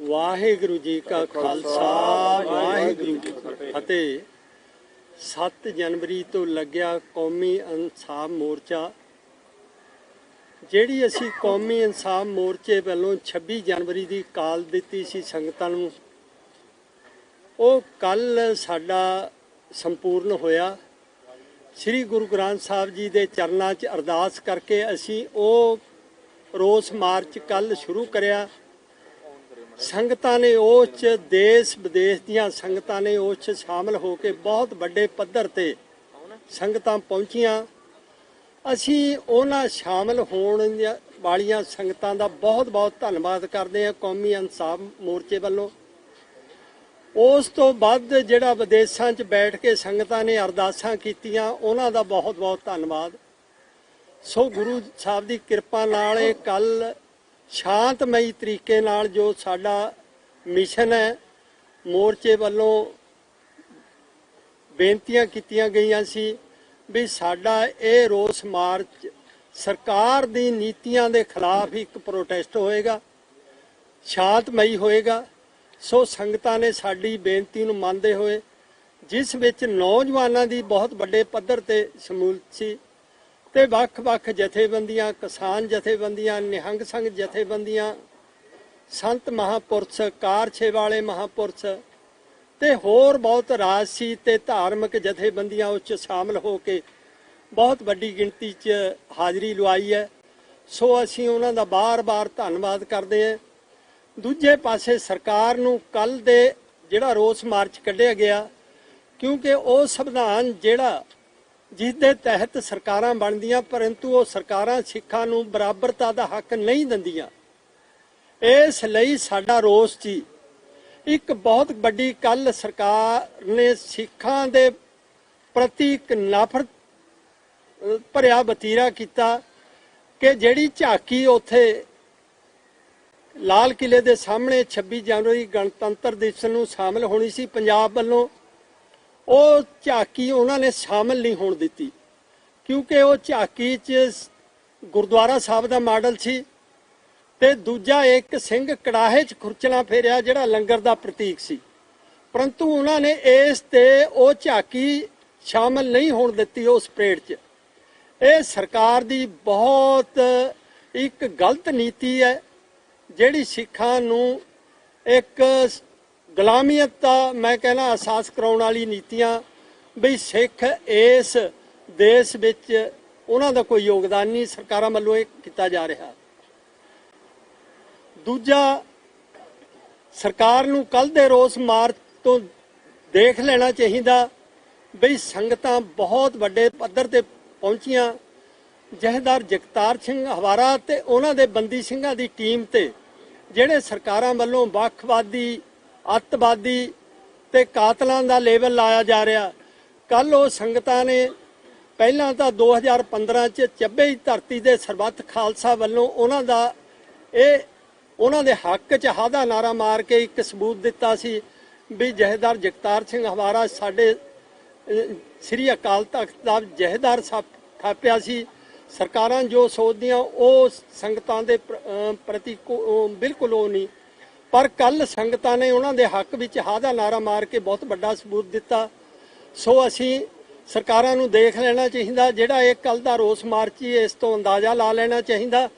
ਵਾਹਿਗੁਰੂ ਜੀ ਕਾ ਖਾਲਸਾ, ਵਾਹਿਗੁਰੂ ਜੀ ਕੀ ਫਤਿਹ। 7 ਜਨਵਰੀ ਤੋਂ ਲੱਗਿਆ ਕੌਮੀ ਇਨਸਾਫ ਮੋਰਚਾ, ਜਿਹੜੀ ਅਸੀਂ ਕੌਮੀ ਇਨਸਾਫ ਮੋਰਚੇ ਵੱਲੋਂ 26 ਜਨਵਰੀ ਦੀ ਕਾਲ ਦਿੱਤੀ ਸੀ ਸੰਗਤਾਂ ਨੂੰ, ਉਹ ਕੱਲ ਸਾਡਾ ਸੰਪੂਰਨ ਹੋਇਆ। ਸ੍ਰੀ ਗੁਰੂ ਗ੍ਰੰਥ ਸਾਹਿਬ ਜੀ ਦੇ ਚਰਨਾਂ 'ਚ ਅਰਦਾਸ ਕਰਕੇ ਅਸੀਂ ਉਹ ਰੋਸ ਮਾਰਚ ਕੱਲ ਸ਼ੁਰੂ ਕਰਿਆ। ਸੰਗਤਾਂ ਨੇ ਉਸ 'ਚ ਦੇਸ਼ ਵਿਦੇਸ਼ ਦੀਆਂ ਸੰਗਤਾਂ ਨੇ ਉਸ 'ਚ ਸ਼ਾਮਲ ਹੋ ਕੇ ਬਹੁਤ ਵੱਡੇ ਪੱਧਰ ਤੇ ਸੰਗਤਾਂ ਪਹੁੰਚੀਆਂ। ਅਸੀਂ ਉਹਨਾਂ ਸ਼ਾਮਲ ਹੋਣ ਵਾਲੀਆਂ ਸੰਗਤਾਂ ਦਾ ਬਹੁਤ ਬਹੁਤ ਧੰਨਵਾਦ ਕਰਦੇ ਹਾਂ ਕੌਮੀ ਇਨਸਾਫ ਮੋਰਚੇ ਵੱਲੋਂ। ਉਸ ਤੋਂ ਬਾਅਦ ਜਿਹੜਾ ਵਿਦੇਸ਼ਾਂ 'ਚ ਬੈਠ ਕੇ ਸੰਗਤਾਂ ਨੇ ਅਰਦਾਸਾਂ ਕੀਤੀਆਂ, ਉਹਨਾਂ ਦਾ ਬਹੁਤ ਬਹੁਤ ਧੰਨਵਾਦ। ਸੋ ਗੁਰੂ ਸਾਹਿਬ ਦੀ ਕਿਰਪਾ ਨਾਲ ਇਹ ਕੱਲ ਸ਼ਾਂਤਮਈ ਤਰੀਕੇ ਨਾਲ ਜੋ ਸਾਡਾ ਮਿਸ਼ਨ ਹੈ, ਮੋਰਚੇ ਵੱਲੋਂ ਬੇਨਤੀਆਂ ਕੀਤੀਆਂ ਗਈਆਂ ਸੀ ਵੀ ਸਾਡਾ ਇਹ ਰੋਸ ਮਾਰਚ ਸਰਕਾਰ ਦੀ ਨੀਤੀਆਂ ਦੇ ਖਿਲਾਫ ਇੱਕ ਪ੍ਰੋਟੈਸਟ ਹੋਏਗਾ, ਸ਼ਾਂਤਮਈ ਹੋਏਗਾ। ਸੋ ਸੰਗਤਾਂ ਨੇ ਸਾਡੀ ਬੇਨਤੀ ਨੂੰ ਮੰਨਦੇ ਹੋਏ, ਜਿਸ ਵਿੱਚ ਨੌਜਵਾਨਾਂ ਦੀ ਬਹੁਤ ਵੱਡੇ ਪੱਧਰ ਤੇ ਸ਼ਮੂਲੀਅਤ ਸੀ ਤੇ ਵੱਖ-ਵੱਖ ਜਥੇਬੰਦੀਆਂ, ਕਿਸਾਨ ਜਥੇਬੰਦੀਆਂ, ਨਿਹੰਗ ਸੰਘ ਜਥੇਬੰਦੀਆਂ, ਸੰਤ ਮਹਾਪੁਰਸ਼, ਕਾਰਛੇ ਵਾਲੇ ਮਹਾਪੁਰਸ਼ ਤੇ ਹੋਰ ਬਹੁਤ ਰਾਜਸੀ ਤੇ ਧਾਰਮਿਕ ਜਥੇਬੰਦੀਆਂ ਉਸ 'ਚ ਸ਼ਾਮਲ ਹੋ ਕੇ ਬਹੁਤ ਵੱਡੀ ਗਿਣਤੀ 'ਚ ਹਾਜ਼ਰੀ ਲਵਾਈ ਹੈ। ਸੋ ਅਸੀਂ ਉਹਨਾਂ ਦਾ ਬਾਰ-ਬਾਰ ਧੰਨਵਾਦ ਕਰਦੇ ਹਾਂ। ਦੂਜੇ ਪਾਸੇ ਸਰਕਾਰ ਨੂੰ ਕੱਲ ਦੇ ਜਿਹੜਾ ਰੋਸ ਮਾਰਚ ਕੱਢਿਆ ਗਿਆ, ਕਿਉਂਕਿ ਉਹ ਸੰਵਿਧਾਨ ਜਿਹੜਾ ਜਿਸ ਦੇ ਤਹਿਤ ਸਰਕਾਰਾਂ ਬਣਦੀਆਂ, ਪਰੰਤੂ ਉਹ ਸਰਕਾਰਾਂ ਸਿੱਖਾਂ ਨੂੰ ਬਰਾਬਰਤਾ ਦਾ ਹੱਕ ਨਹੀਂ ਦਿੰਦੀਆਂ। ਇਸ ਲਈ ਸਾਡਾ ਰੋਸ ਜੀ, ਇੱਕ ਬਹੁਤ ਵੱਡੀ ਕੱਲ ਸਰਕਾਰ ਨੇ ਸਿੱਖਾਂ ਦੇ ਪ੍ਰਤੀ ਇੱਕ ਨਫ਼ਰਤ ਭਰਿਆ ਬਤੀਰਾ ਕੀਤਾ ਕਿ ਜਿਹੜੀ ਝਾਕੀ ਉੱਥੇ ਲਾਲ ਕਿਲੇ ਦੇ ਸਾਹਮਣੇ 26 ਜਨਵਰੀ ਗਣਤੰਤਰ ਦਿਵਸ ਨੂੰ ਸ਼ਾਮਲ ਹੋਣੀ ਸੀ, ਪੰਜਾਬ ਵੱਲੋਂ ਉਹ ਝਾਕੀ ਉਹਨਾਂ ਨੇ ਸ਼ਾਮਲ ਨਹੀਂ ਹੋਣ ਦਿੱਤੀ, ਕਿਉਂਕਿ ਉਹ ਝਾਕੀ 'ਚ ਗੁਰਦੁਆਰਾ ਸਾਹਿਬ ਦਾ ਮਾਡਲ ਸੀ ਤੇ ਦੂਜਾ ਇੱਕ ਸਿੰਘ ਕੜਾਹੇ 'ਚ ਖੁਰਚਣਾ ਫੇਰਿਆ ਜਿਹੜਾ ਲੰਗਰ ਦਾ ਪ੍ਰਤੀਕ ਸੀ। ਪਰੰਤੂ ਉਹਨਾਂ ਨੇ ਇਸ ਤੇ ਉਹ ਝਾਕੀ ਸ਼ਾਮਲ ਨਹੀਂ ਹੋਣ ਦਿੱਤੀ ਉਸ ਪਰੇਡ 'ਚ। ਇਹ ਸਰਕਾਰ ਦੀ ਬਹੁਤ ਇੱਕ ਗਲਤ ਨੀਤੀ ਹੈ, ਜਿਹੜੀ ਸਿੱਖਾਂ ਨੂੰ ਇੱਕ ਗੁਲਾਮੀਅਤ ਦਾ ਮੈਂ ਕਹਿਣਾ ਅਹਿਸਾਸ ਕਰਾਉਣ ਵਾਲੀ ਨੀਤੀਆਂ ਵੀ ਸਿੱਖ ਇਸ ਦੇਸ਼ ਵਿੱਚ ਉਹਨਾਂ ਦਾ ਕੋਈ ਯੋਗਦਾਨ ਨਹੀਂ, ਸਰਕਾਰਾਂ ਵੱਲੋਂ ਇਹ ਕੀਤਾ ਜਾ ਰਿਹਾ। ਦੂਜਾ, ਸਰਕਾਰ ਨੂੰ ਕੱਲ ਦੇ ਰੋਸ ਮਾਰਚ ਤੋਂ ਦੇਖ ਲੈਣਾ ਚਾਹੀਦਾ ਵੀ ਸੰਗਤਾਂ ਬਹੁਤ ਵੱਡੇ ਪੱਧਰ ਤੇ ਪਹੁੰਚੀਆਂ। ਜਹੇਦਾਰ ਜਗਤਾਰ ਸਿੰਘ ਹਵਾਰਾ ਤੇ ਉਹਨਾਂ ਦੇ ਬੰਦੀ ਸਿੰਘਾਂ ਦੀ ਟੀਮ ਤੇ ਜਿਹੜੇ ਸਰਕਾਰਾਂ ਵੱਲੋਂ ਵੱਖਵਾਦੀ ਅੱਤਵਾਦੀ ਤੇ ਕਾਤਲਾਂ ਦਾ ਲੇਬਲ ਲਾਇਆ ਜਾ ਰਿਹਾ। ਕੱਲ ਉਹ ਸੰਗਤਾਂ ਨੇ ਪਹਿਲਾਂ ਤਾਂ 2015 ਚ ਚੱਬੇ ਧਰਤੀ ਦੇ ਸਰਬੱਤ ਖਾਲਸਾ ਵੱਲੋਂ ਉਹਨਾਂ ਦਾ ਇਹ ਉਹਨਾਂ ਦੇ ਹੱਕ 'ਚ ਹਾਦਾ ਨਾਰਾ ਮਾਰ ਕੇ ਇੱਕ ਸਬੂਤ ਦਿੱਤਾ ਸੀ ਵੀ ਜਹੇਦਾਰ ਜਗਤਾਰ ਸਿੰਘ ਹਵਾਰਾ ਸਾਡੇ ਸ੍ਰੀ ਅਕਾਲ ਤਖਤ ਦਾ ਜਹੇਦਾਰ ਸਥਾਪ- ਥਾਪਿਆ ਸੀ। ਸਰਕਾਰਾਂ ਜੋ ਸੋਚਦੀਆਂ ਉਹ ਸੰਗਤਾਂ ਦੇ ਪ੍ਰਤੀ ਕੋ- ਬਿਲਕੁਲ ਉਹ ਨਹੀਂ। ਪਰ ਕੱਲ ਸੰਗਤਾਂ ਨੇ ਉਹਨਾਂ ਦੇ ਹੱਕ ਵਿੱਚ ਹਾ ਦਾ ਨਾਰਾ ਮਾਰ ਕੇ ਬਹੁਤ ਵੱਡਾ ਸਬੂਤ ਦਿੱਤਾ। ਸੋ ਅਸੀਂ ਸਰਕਾਰਾਂ ਨੂੰ ਦੇਖ ਲੈਣਾ ਚਾਹੀਦਾ, ਜਿਹੜਾ ਇਹ ਕੱਲ ਦਾ ਰੋਸ ਮਾਰਚ ਹੀ ਇਸ ਤੋਂ ਅੰਦਾਜ਼ਾ ਲਾ ਲੈਣਾ ਚਾਹੀਦਾ।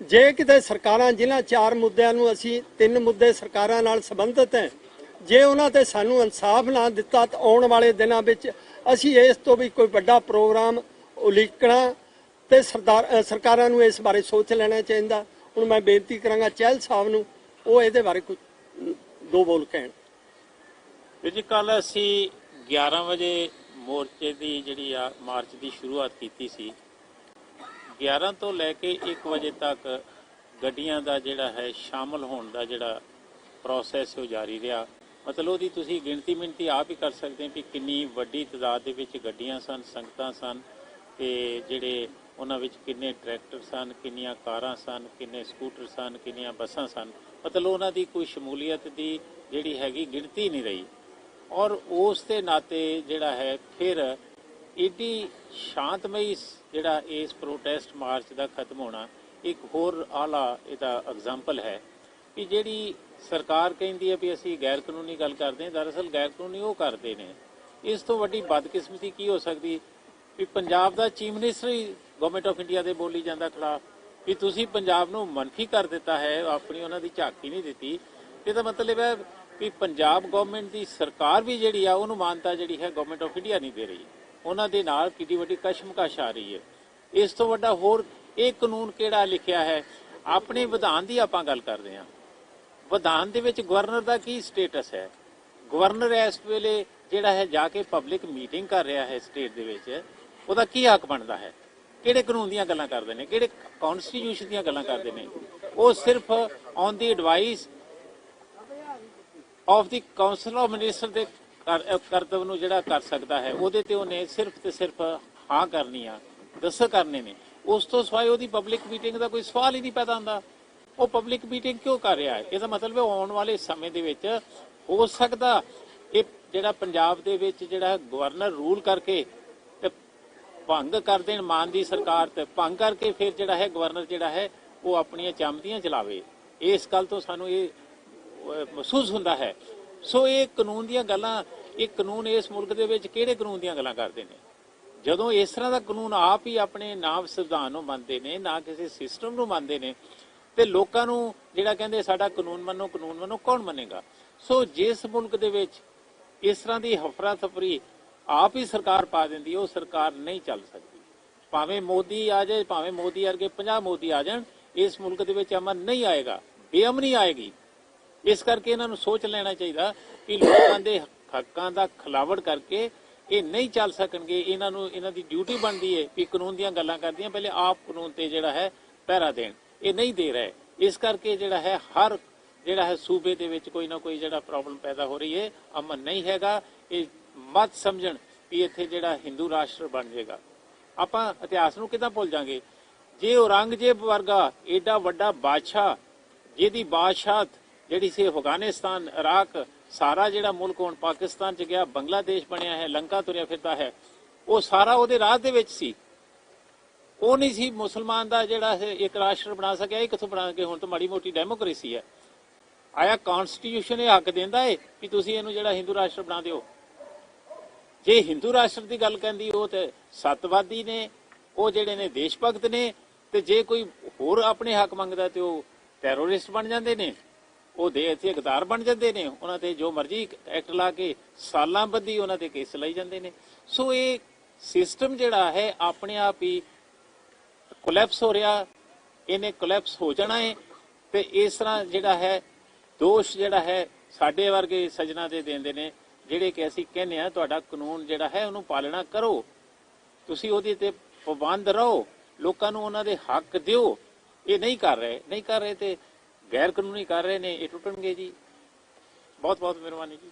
ਜੇ ਕਿਤੇ ਸਰਕਾਰਾਂ, ਜਿਨ੍ਹਾਂ ਚਾਰ ਮੁੱਦਿਆਂ ਨੂੰ ਅਸੀਂ, ਤਿੰਨ ਮੁੱਦੇ ਸਰਕਾਰਾਂ ਨਾਲ ਸੰਬੰਧਿਤ ਹੈ, ਜੇ ਉਹਨਾਂ ਤੇ ਸਾਨੂੰ ਇਨਸਾਫ ਨਾ ਦਿੱਤਾ ਤਾਂ ਆਉਣ ਵਾਲੇ ਦਿਨਾਂ ਵਿੱਚ ਅਸੀਂ ਇਸ ਤੋਂ ਵੀ ਕੋਈ ਵੱਡਾ ਪ੍ਰੋਗਰਾਮ ਉਲੀਕਣਾ ਤੇ ਸਰਦਾਰ ਸਰਕਾਰਾਂ ਨੂੰ ਇਸ ਬਾਰੇ ਸੋਚ ਲੈਣਾ ਚਾਹੀਦਾ। ਹੁਣ ਮੈਂ ਬੇਨਤੀ ਕਰਾਂਗਾ ਚਹਿਲ ਸਾਹਿਬ ਨੂੰ ਉਹ ਇਹਦੇ ਬਾਰੇ ਕੁਝ, ਦੋ ਬੋਲ ਕਹਿਣ। ਵੀਰ ਜੀ ਕੱਲ ਅਸੀਂ 11 ਵਜੇ ਮੋਰਚੇ ਦੀ ਜਿਹੜੀ ਆ ਮਾਰਚ ਦੀ ਸ਼ੁਰੂਆਤ ਕੀਤੀ ਸੀ। 11 ਤੋਂ ਲੈ ਕੇ 1 ਵਜੇ ਤੱਕ ਗੱਡੀਆਂ ਦਾ ਜਿਹੜਾ ਹੈ, ਸ਼ਾਮਲ ਹੋਣ ਦਾ ਜਿਹੜਾ ਪ੍ਰੋਸੈਸ ਉਹ ਜਾਰੀ ਰਿਹਾ। ਮਤਲਬ ਉਹਦੀ ਤੁਸੀਂ ਗਿਣਤੀ ਮਿੰਤੀ ਆਪ ਹੀ ਕਰ ਸਕਦੇ ਹੋ ਕਿ ਕਿੰਨੀ ਵੱਡੀ ਤਾਦਾਦ ਦੇ ਵਿੱਚ ਗੱਡੀਆਂ ਸਨ, ਸੰਗਤਾਂ ਸਨ ਤੇ ਜਿਹੜੇ ਉਹਨਾਂ ਵਿੱਚ ਕਿੰਨੇ ਟਰੈਕਟਰ ਸਨ, ਕਿੰਨੀਆਂ ਕਾਰਾਂ ਸਨ, ਕਿੰਨੇ ਸਕੂਟਰ ਸਨ, ਕਿੰਨੀਆਂ ਬੱਸਾਂ ਸਨ। ਮਤਲਬ ਉਹਨਾਂ ਦੀ ਕੋਈ ਸ਼ਮੂਲੀਅਤ ਦੀ ਜਿਹੜੀ ਹੈਗੀ ਗਿਣਤੀ ਨਹੀਂ ਰਹੀ। ਔਰ ਉਸ ਦੇ ਨਾਤੇ ਜਿਹੜਾ ਹੈ, ਫਿਰ ਏਡੀ ਸ਼ਾਂਤਮਈ ਜਿਹੜਾ ਇਸ ਪ੍ਰੋਟੈਸਟ ਮਾਰਚ ਦਾ ਖਤਮ ਹੋਣਾ, ਇੱਕ ਹੋਰ ਆਲਾ ਇਹਦਾ ਐਗਜ਼ਾਮਪਲ ਹੈ ਕਿ ਜਿਹੜੀ ਸਰਕਾਰ ਕਹਿੰਦੀ ਹੈ ਵੀ ਅਸੀਂ ਗੈਰ ਕਾਨੂੰਨੀ ਗੱਲ ਕਰਦੇ ਹਾਂ, ਦਰਅਸਲ ਗੈਰ ਕਾਨੂੰਨੀ ਉਹ ਕਰਦੇ ਨੇ। ਇਸ ਤੋਂ ਵੱਡੀ ਬਦਕਿਸਮਤੀ ਕੀ ਹੋ ਸਕਦੀ? ਵੀ ਪੰਜਾਬ ਦਾ ਚੀਫ ਮਿਨਿਸਟਰ ਹੀ ਗਵਰਨਮੈਂਟ ਆਫ ਇੰਡੀਆ ਦੇ ਬੋਲੀ ਜਾਂਦਾ ਖਿਲਾਫ ਵੀ ਤੁਸੀਂ ਪੰਜਾਬ ਨੂੰ ਮਨਫੀ ਕਰ ਦਿੱਤਾ ਹੈ, ਆਪਣੀ ਉਹਨਾਂ ਦੀ ਝਾਕੀ ਨਹੀਂ ਦਿੱਤੀ। ਇਹਦਾ ਮਤਲਬ ਹੈ ਵੀ ਪੰਜਾਬ ਗਵਰਨਮੈਂਟ ਦੀ ਸਰਕਾਰ ਵੀ ਜਿਹੜੀ ਆ, ਉਹਨੂੰ ਮਾਨਤਾ ਜਿਹੜੀ ਹੈ ਗਵਰਨਮੈਂਟ ਆਫ ਇੰਡੀਆ ਨਹੀਂ ਦੇ ਰਹੀ। ਉਹਨਾਂ ਦੇ ਨਾਲ ਕਿੱਡੀ ਵੱਡੀ ਕਸ਼ਮਕਸ਼ ਆ ਰਹੀ ਹੈ। ਇਸ ਤੋਂ ਵੱਡਾ ਹੋਰ ਇਹ ਕਾਨੂੰਨ ਕਿਹੜਾ ਲਿਖਿਆ ਹੈ? ਆਪਣੇ ਵਿਧਾਨ ਦੀ ਆਪਾਂ ਗੱਲ ਕਰਦੇ ਹਾਂ। ਵਿਧਾਨ ਦੇ ਵਿੱਚ ਗਵਰਨਰ ਦਾ ਕੀ ਸਟੇਟਸ ਹੈ? ਗਵਰਨਰ ਇਸ ਵੇਲੇ ਜਿਹੜਾ ਹੈ ਜਾ ਕੇ ਪਬਲਿਕ ਮੀਟਿੰਗ ਕਰ ਰਿਹਾ ਹੈ ਸਟੇਟ ਦੇ ਵਿੱਚ। ਉਹਦਾ ਕੀ ਹੱਕ ਬਣਦਾ ਹੈ? ਕਿਹੜੇ ਕਾਨੂੰਨ ਦੀਆਂ ਗੱਲਾਂ ਕਰਦੇ ਨੇ, ਕਿਹੜੇ ਕਨਸਟੀਟਿਊਸ਼ਨ ਦੀਆਂ ਗੱਲਾਂ ਕਰਦੇ ਨੇ, ਉਹ ਸਿਰਫ on the advice of the council of minister ਦੇ ਕਰ- ਨੂੰ ਜਿਹੜਾ ਕਰ ਸਕਦਾ ਹੈ, ਉਹਦੇ ਤੇ ਉਹਨੇ ਸਿਰਫ ਤੇ ਸਿਰਫ ਹਾਂ ਕਰਨੀ ਆ, ਦੱਸ ਕਰਨੇ ਨੇ। ਉਸ ਤੋਂ ਸਿਵਾਏ ਉਹਦੀ ਪਬਲਿਕ ਮੀਟਿੰਗ ਦਾ ਕੋਈ ਸਵਾਲ ਹੀ ਨਹੀਂ ਪੈਦਾ ਹੁੰਦਾ। ਉਹ ਪਬਲਿਕ ਮੀਟਿੰਗ ਕਿਉਂ ਕਰ ਰਿਹਾ ਹੈ? ਇਹਦਾ ਮਤਲਬ ਹੈ ਆਉਣ ਵਾਲੇ ਸਮੇਂ ਦੇ ਵਿੱਚ ਹੋ ਸਕਦਾ ਇਹ ਜਿਹੜਾ ਪੰਜਾਬ ਦੇ ਵਿੱਚ ਜਿਹੜਾ ਗਵਰਨਰ ਰੂਲ ਕਰਕੇ ਭੰਗ ਕਰ ਦੇਣ ਮਾਨ ਦੀ ਸਰਕਾਰ ਤੇ ਭੰਗ ਕਰਕੇ ਫਿਰ ਜਿਹੜਾ ਹੈ ਗਵਰਨਰ ਜਿਹੜਾ ਹੈ ਉਹ ਆਪਣੀਆਂ ਚਮਦੀਆਂ ਚਲਾਵੇ। ਇਸ ਗੱਲ ਤੋਂ ਸਾਨੂੰ ਇਹ ਮਹਿਸੂਸ ਹੁੰਦਾ ਹੈ। ਸੋ ਇਹ ਕਾਨੂੰਨ ਦੀਆਂ ਗੱਲਾਂ, ਇਹ ਕਾਨੂੰਨ ਇਸ ਮੁਲਕ ਦੇ ਵਿੱਚ ਕਿਹੜੇ ਕਾਨੂੰਨ ਦੀਆਂ ਗੱਲਾਂ ਕਰਦੇ ਨੇ? ਜਦੋਂ ਇਸ ਤਰ੍ਹਾਂ ਦਾ ਕਾਨੂੰਨ ਆਪ ਹੀ ਆਪਣੇ ਨਾਮ ਸੰਵਿਧਾਨ ਨੂੰ ਮੰਨਦੇ ਨੇ, ਨਾ ਕਿਸੇ ਸਿਸਟਮ ਨੂੰ ਮੰਨਦੇ ਨੇ, ਤੇ ਲੋਕਾਂ ਨੂੰ ਜਿਹੜਾ ਕਹਿੰਦੇ ਸਾਡਾ ਕਾਨੂੰਨ ਮੰਨੋ ਕਾਨੂੰਨ ਮੰਨੋ, ਕੌਣ ਮੰਨੇਗਾ? ਸੋ ਜਿਸ ਮੁਲਕ ਦੇ ਵਿੱਚ ਇਸ ਤਰ੍ਹਾਂ ਦੀ ਹਫਰਾ ਤਫਰੀ ਆਪ ਹੀ ਸਰਕਾਰ ਪਾ ਦਿੰਦੀ ਉਹ ਸਰਕਾਰ ਨਹੀਂ ਚੱਲ ਸਕਦੀ। ਭਾਵੇਂ ਮੋਦੀ ਆ ਜਾਏ, ਭਾਵੇਂ ਮੋਦੀ ਵਰਗੇ 50 ਮੋਦੀ ਆ ਜਾਣ, ਇਸ ਮੁਲਕ ਦੇ ਵਿੱਚ ਅਮਨ ਨਹੀਂ ਆਏਗਾ, ਬੇਅਮਨੀ ਆਏਗੀ। ਇਸ ਕਰਕੇ ਇਹਨਾਂ ਨੂੰ ਸੋਚ ਲੈਣਾ ਚਾਹੀਦਾ ਕਿ ਲੋਕਾਂ ਦੇ ਹੱਕਾਂ ਦਾ ਖਿਲਾਵੜ ਕਰਕੇ ਇਹ ਨਹੀਂ ਚੱਲ ਸਕਣਗੇ। ਇਹਨਾਂ ਨੂੰ, ਇਹਨਾਂ ਦੀ ਡਿਊਟੀ ਬਣਦੀ ਹੈ ਕਿ ਕਾਨੂੰਨ ਦੀਆਂ ਗੱਲਾਂ ਕਰਦੀਆਂ, ਪਹਿਲੇ ਆਪ ਕਾਨੂੰਨ ਤੇ ਜਿਹੜਾ ਹੈ ਪਹਿਰਾ ਦੇਣ। ਇਹ ਨਹੀਂ ਦੇ ਰਹੇ। ਇਸ ਕਰਕੇ ਜਿਹੜਾ ਹੈ, ਹਰ ਜਿਹੜਾ ਹੈ ਸੂਬੇ ਦੇ ਵਿੱਚ ਕੋਈ ਨਾ ਕੋਈ ਜਿਹੜਾ ਪ੍ਰੋਬਲਮ ਪੈਦਾ ਹੋ ਰਹੀ ਹੈ, ਅਮਨ ਨਹੀਂ ਹੈਗਾ। ਇਹ ਮਤ ਸਮਝਣ ਵੀ ਇੱਥੇ ਜਿਹੜਾ ਹਿੰਦੂ ਰਾਸ਼ਟਰ ਬਣ ਜਾਏਗਾ। ਆਪਾਂ ਇਤਿਹਾਸ ਨੂੰ ਕਿਦਾਂ ਭੁੱਲ ਜਾਾਂਗੇ? ਜੇ ਔਰੰਗਜ਼ੇਬ ਵਰਗਾ ਏਡਾ ਵੱਡਾ ਬਾਦਸ਼ਾਹ, ਜਿਹਦੀ ਬਾਦਸ਼ਾਹਤ ਜਿਹੜੀ ਸੀ ਅਫਗਾਨਿਸਤਾਨ, ਇਰਾਕ, ਸਾਰਾ ਜਿਹੜਾ ਮੁਲਕ ਹੁਣ ਪਾਕਿਸਤਾਨ ਚ ਗਿਆ, ਬੰਗਲਾਦੇਸ਼ ਬਣਿਆ ਹੈ, ਲੰਕਾ ਤੁਰਿਆ ਫਿਰਦਾ ਹੈ, ਉਹ ਸਾਰਾ ਉਹਦੇ ਰਾਹ ਦੇ ਵਿੱਚ ਸੀ। ਉਹ ਨਹੀਂ ਸੀ ਮੁਸਲਮਾਨ ਦਾ ਜਿਹੜਾ ਇੱਕ ਰਾਸ਼ਟਰ ਬਣਾ ਸਕਿਆ, ਇਹ ਕਿੱਥੋਂ ਬਣਾ ਕੇ? ਹੁਣ ਤਾਂ ਮਾੜੀ ਮੋਟੀ ਡੈਮੋਕ੍ਰੇਸੀ ਹੈ। ਆਇਆ ਕਨਸਟੀਟਿਊਸ਼ਨ ਇਹ ਹੱਕ ਦਿੰਦਾ ਹੈ ਕਿ ਤੁਸੀਂ ਇਹਨੂੰ ਜਿਹੜਾ ਹਿੰਦੂ ਰਾਸ਼ਟਰ ਬਣਾ ਦਿਓ। ਜੇ ਹਿੰਦੂ ਰਾਸ਼ਟਰ ਦੀ ਗੱਲ ਕਹਿੰਦੀ, ਉਹ ਤੇ ਸੱਤਵਾਦੀ ਨੇ, ਉਹ ਜਿਹੜੇ ਨੇ ਦੇਸ਼ ਭਗਤ ਨੇ, ਤੇ ਜੇ ਕੋਈ ਹੋਰ ਆਪਣੇ ਹੱਕ ਮੰਗਦਾ ਤੇ ਉਹ ਟੈਰੋਰਿਸਟ ਬਣ ਜਾਂਦੇ ਨੇ, ਉਹ ਦੇ ਇੱਥੇ ਇਕਦਾਰ ਬਣ ਜਾਂਦੇ ਨੇ, ਉਹਨਾਂ ਤੇ ਜੋ ਮਰਜ਼ੀ ਐਕਟ ਲਾ ਕੇ ਸਾਲਾਂ ਬੱਧੀ ਉਹਨਾਂ ਤੇ ਕੇਸ ਲਾਈ ਜਾਂਦੇ ਨੇ। ਸੋ ਇਹ ਸਿਸਟਮ ਜਿਹੜਾ ਹੈ, ਆਪਣੇ ਆਪ ਹੀ ਕੋਲੈਪਸ ਹੋ ਰਿਹਾ, ਇਹਨੇ ਕੋਲੈਪਸ ਹੋ ਜਾਣਾ ਹੈ, ਤੇ ਇਸ ਤਰ੍ਹਾਂ ਜਿਹੜਾ ਹੈ, ਦੋਸ਼ ਜਿਹੜਾ ਹੈ, ਸਾਡੇ ਵਰਗੇ ਸਜਣਾ ਦੇ ਦਿੰਦੇ ਨੇ। ਜਿਹੜੇ ਕਿ ਅਸੀਂ ਕਹਿੰਦੇ ਆ ਤੁਹਾਡਾ ਕਾਨੂੰਨ ਜਿਹੜਾ ਹੈ ਉਹਨੂੰ ਪਾਲਣਾ ਕਰੋ। ਤੁਸੀਂ ਉਹਦੇ ਤੇ ਪਾਬੰਦ ਰਹੋ। ਲੋਕਾਂ ਨੂੰ ਉਹਨਾਂ ਦੇ ਹੱਕ ਦਿਓ। ਇਹ ਨਹੀਂ ਕਰ ਰਹੇ। ਨਹੀਂ ਕਰ ਰਹੇ ਤੇ ਗੈਰ ਕਾਨੂੰਨੀ ਕਰ ਰਹੇ ਨੇ। ਇਹ ਟੁੱਟਣਗੇ ਜੀ। ਬਹੁਤ ਬਹੁਤ ਮਿਹਰਬਾਨੀ ਜੀ।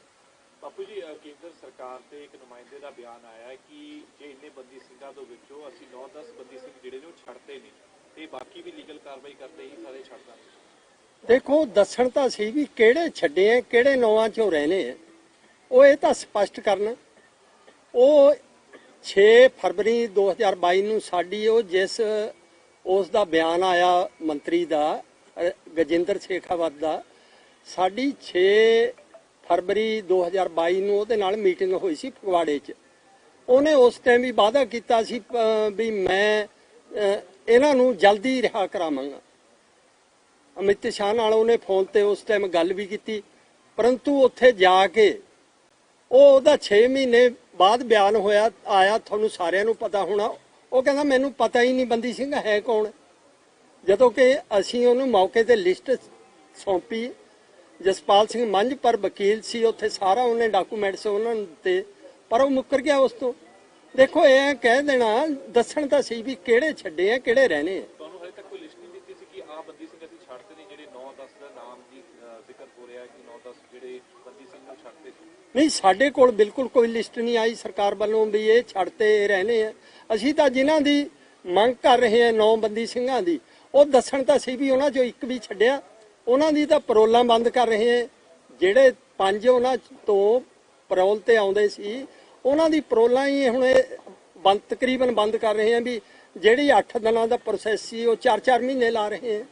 ਬਾਪੂ ਜੀ ਕੇਂਦਰ ਸਰਕਾਰ ਤੇ ਇੱਕ ਨੁਮਾਇੰਦੇ ਦਾ ਬਿਆਨ ਆਇਆ ਹੈ ਕਿ ਜੇ ਇੰਨੇ ਬੰਦੀ ਸਿੰਘਾਂ ਤੋਂ ਵਿੱਚੋਂ ਅਸੀਂ 9-10 ਬੰਦੀ ਸਿੰਘ ਜਿਹੜੇ ਨੇ ਉਹ ਛੱਡਦੇ ਨੇ ਤੇ ਬਾਕੀ ਵੀ ਲੀਗਲ ਕਾਰਵਾਈ ਕਰਦੇ ਹੀ ਸਾਰੇ ਛੱਡ ਦਾਂਗੇ ਦੇਖੋ ਦੱਸਣ ਤਾਂ ਸੀ ਵੀ ਕਿਹੜੇ ਛੱਡੇ ਆ ਕਿਹੜੇ ਨੌਵਾਂ ਚੋਂ ਰਹਿਣੇ ਆ। ਉਹ ਇਹ ਤਾਂ ਸਪਸ਼ਟ ਕਰਨ। ਉਹ 6 ਫਰਵਰੀ 2022 ਨੂੰ ਸਾਡੀ ਉਹ ਜਿਸ ਉਸ ਦਾ ਬਿਆਨ ਆਇਆ ਮੰਤਰੀ ਦਾ ਗਜਿੰਦਰ ਸ਼ੇਖਾਵਤ ਦਾ, ਸਾਡੀ 6 ਫਰਵਰੀ 2022 ਨੂੰ ਉਹਦੇ ਨਾਲ ਮੀਟਿੰਗ ਹੋਈ ਸੀ ਫਗਵਾੜੇ 'ਚ। ਉਹਨੇ ਉਸ ਟਾਈਮ ਵੀ ਵਾਅਦਾ ਕੀਤਾ ਸੀ ਵੀ ਮੈਂ ਇਹਨਾਂ ਨੂੰ ਜਲਦੀ ਰਿਹਾ ਕਰਾਵਾਂਗਾ। ਅਮਿਤ ਸ਼ਾਹ ਨਾਲ ਉਹਨੇ ਫੋਨ ਤੇ ਉਸ ਟਾਈਮ ਗੱਲ ਵੀ ਕੀਤੀ। ਪਰੰਤੂ ਉੱਥੇ ਜਾ ਕੇ ਉਹ ਉਹਦਾ 6 ਮਹੀਨੇ ਬਾਅਦ ਬਿਆਨ ਹੋਇਆ, ਆਇਆ, ਤੁਹਾਨੂੰ ਸਾਰਿਆਂ ਨੂੰ ਪਤਾ ਹੋਣਾ। ਉਹ ਕਹਿੰਦਾ, ਮੈਨੂੰ ਪਤਾ ਹੀ ਨਹੀਂ ਬੰਦੀ ਸਿੰਘ, ਹੈ ਕੌਣ? ਜਦੋਂ ਕਿ ਅਸੀਂ ਉਹਨੂੰ ਮੌਕੇ ਤੇ ਲਿਸਟ ਸੌਂਪੀ। ਜਸਪਾਲ ਸਿੰਘ ਮੰਝ ਪਰ ਵਕੀਲ ਸੀ, ਉੱਥੇ ਸਾਰਾ ਉਹਨੇ ਡਾਕੂਮੈਂਟਸ ਉਹਨਾਂ ਨੂੰ ਦਿੱਤੇ ਪਰ ਉਹ ਮੁੱਕਰ ਗਿਆ ਉਸ ਤੋਂ। ਦੇਖੋ, ਇਹ ਕਹਿ ਦੇਣਾ, ਦੱਸਣ ਤਾਂ ਸੀ ਵੀ ਕਿਹੜੇ ਛੱਡੇ ਆ, ਕਿਹੜੇ ਰਹਿਣੇ ਆ। ਜਿਹੜੇ ਨਹੀਂ, ਸਾਡੇ ਕੋਲ ਬਿਲਕੁਲ ਕੋਈ ਲਿਸਟ ਨਹੀਂ ਆਈ ਸਰਕਾਰ ਵੱਲੋਂ ਵੀ ਇਹ ਛੱਡਤੇ ਰਹਿਣੇ ਆ। ਅਸੀਂ ਤਾਂ ਜਿਨ੍ਹਾਂ ਦੀ ਮੰਗ ਕਰ ਰਹੇ ਹਾਂ ਨੌ ਬੰਦੀ ਸਿੰਘਾਂ ਦੀ, ਉਹ ਦੱਸਣ ਤਾਂ ਸੀ ਵੀ ਉਹਨਾਂ ਚੋਂ ਇੱਕ ਵੀ ਛੱਡਿਆ। ਉਹਨਾਂ ਦੀ ਤਾਂ ਪਰੋਲਾਂ ਬੰਦ ਕਰ ਰਹੇ ਹਾਂ ਜਿਹੜੇ ਪੰਜ ਉਹਨਾਂ ਤੋਂ ਪਰੋਲ ਤੇ ਆਉਂਦੇ ਸੀ, ਉਹਨਾਂ ਦੀ ਪਰੋਲਾਂ ਹੀ ਹੁਣ ਇਹ ਬੰਦ, ਤਕਰੀਬਨ ਬੰਦ ਕਰ ਰਹੇ ਹਾਂ ਵੀ ਜਿਹੜੀ 8 ਦਿਨਾਂ ਦਾ ਪ੍ਰੋਸੈਸ ਸੀ, ਉਹ 4-4 ਮਹੀਨੇ ਲਾ ਰਹੇ ਹਾਂ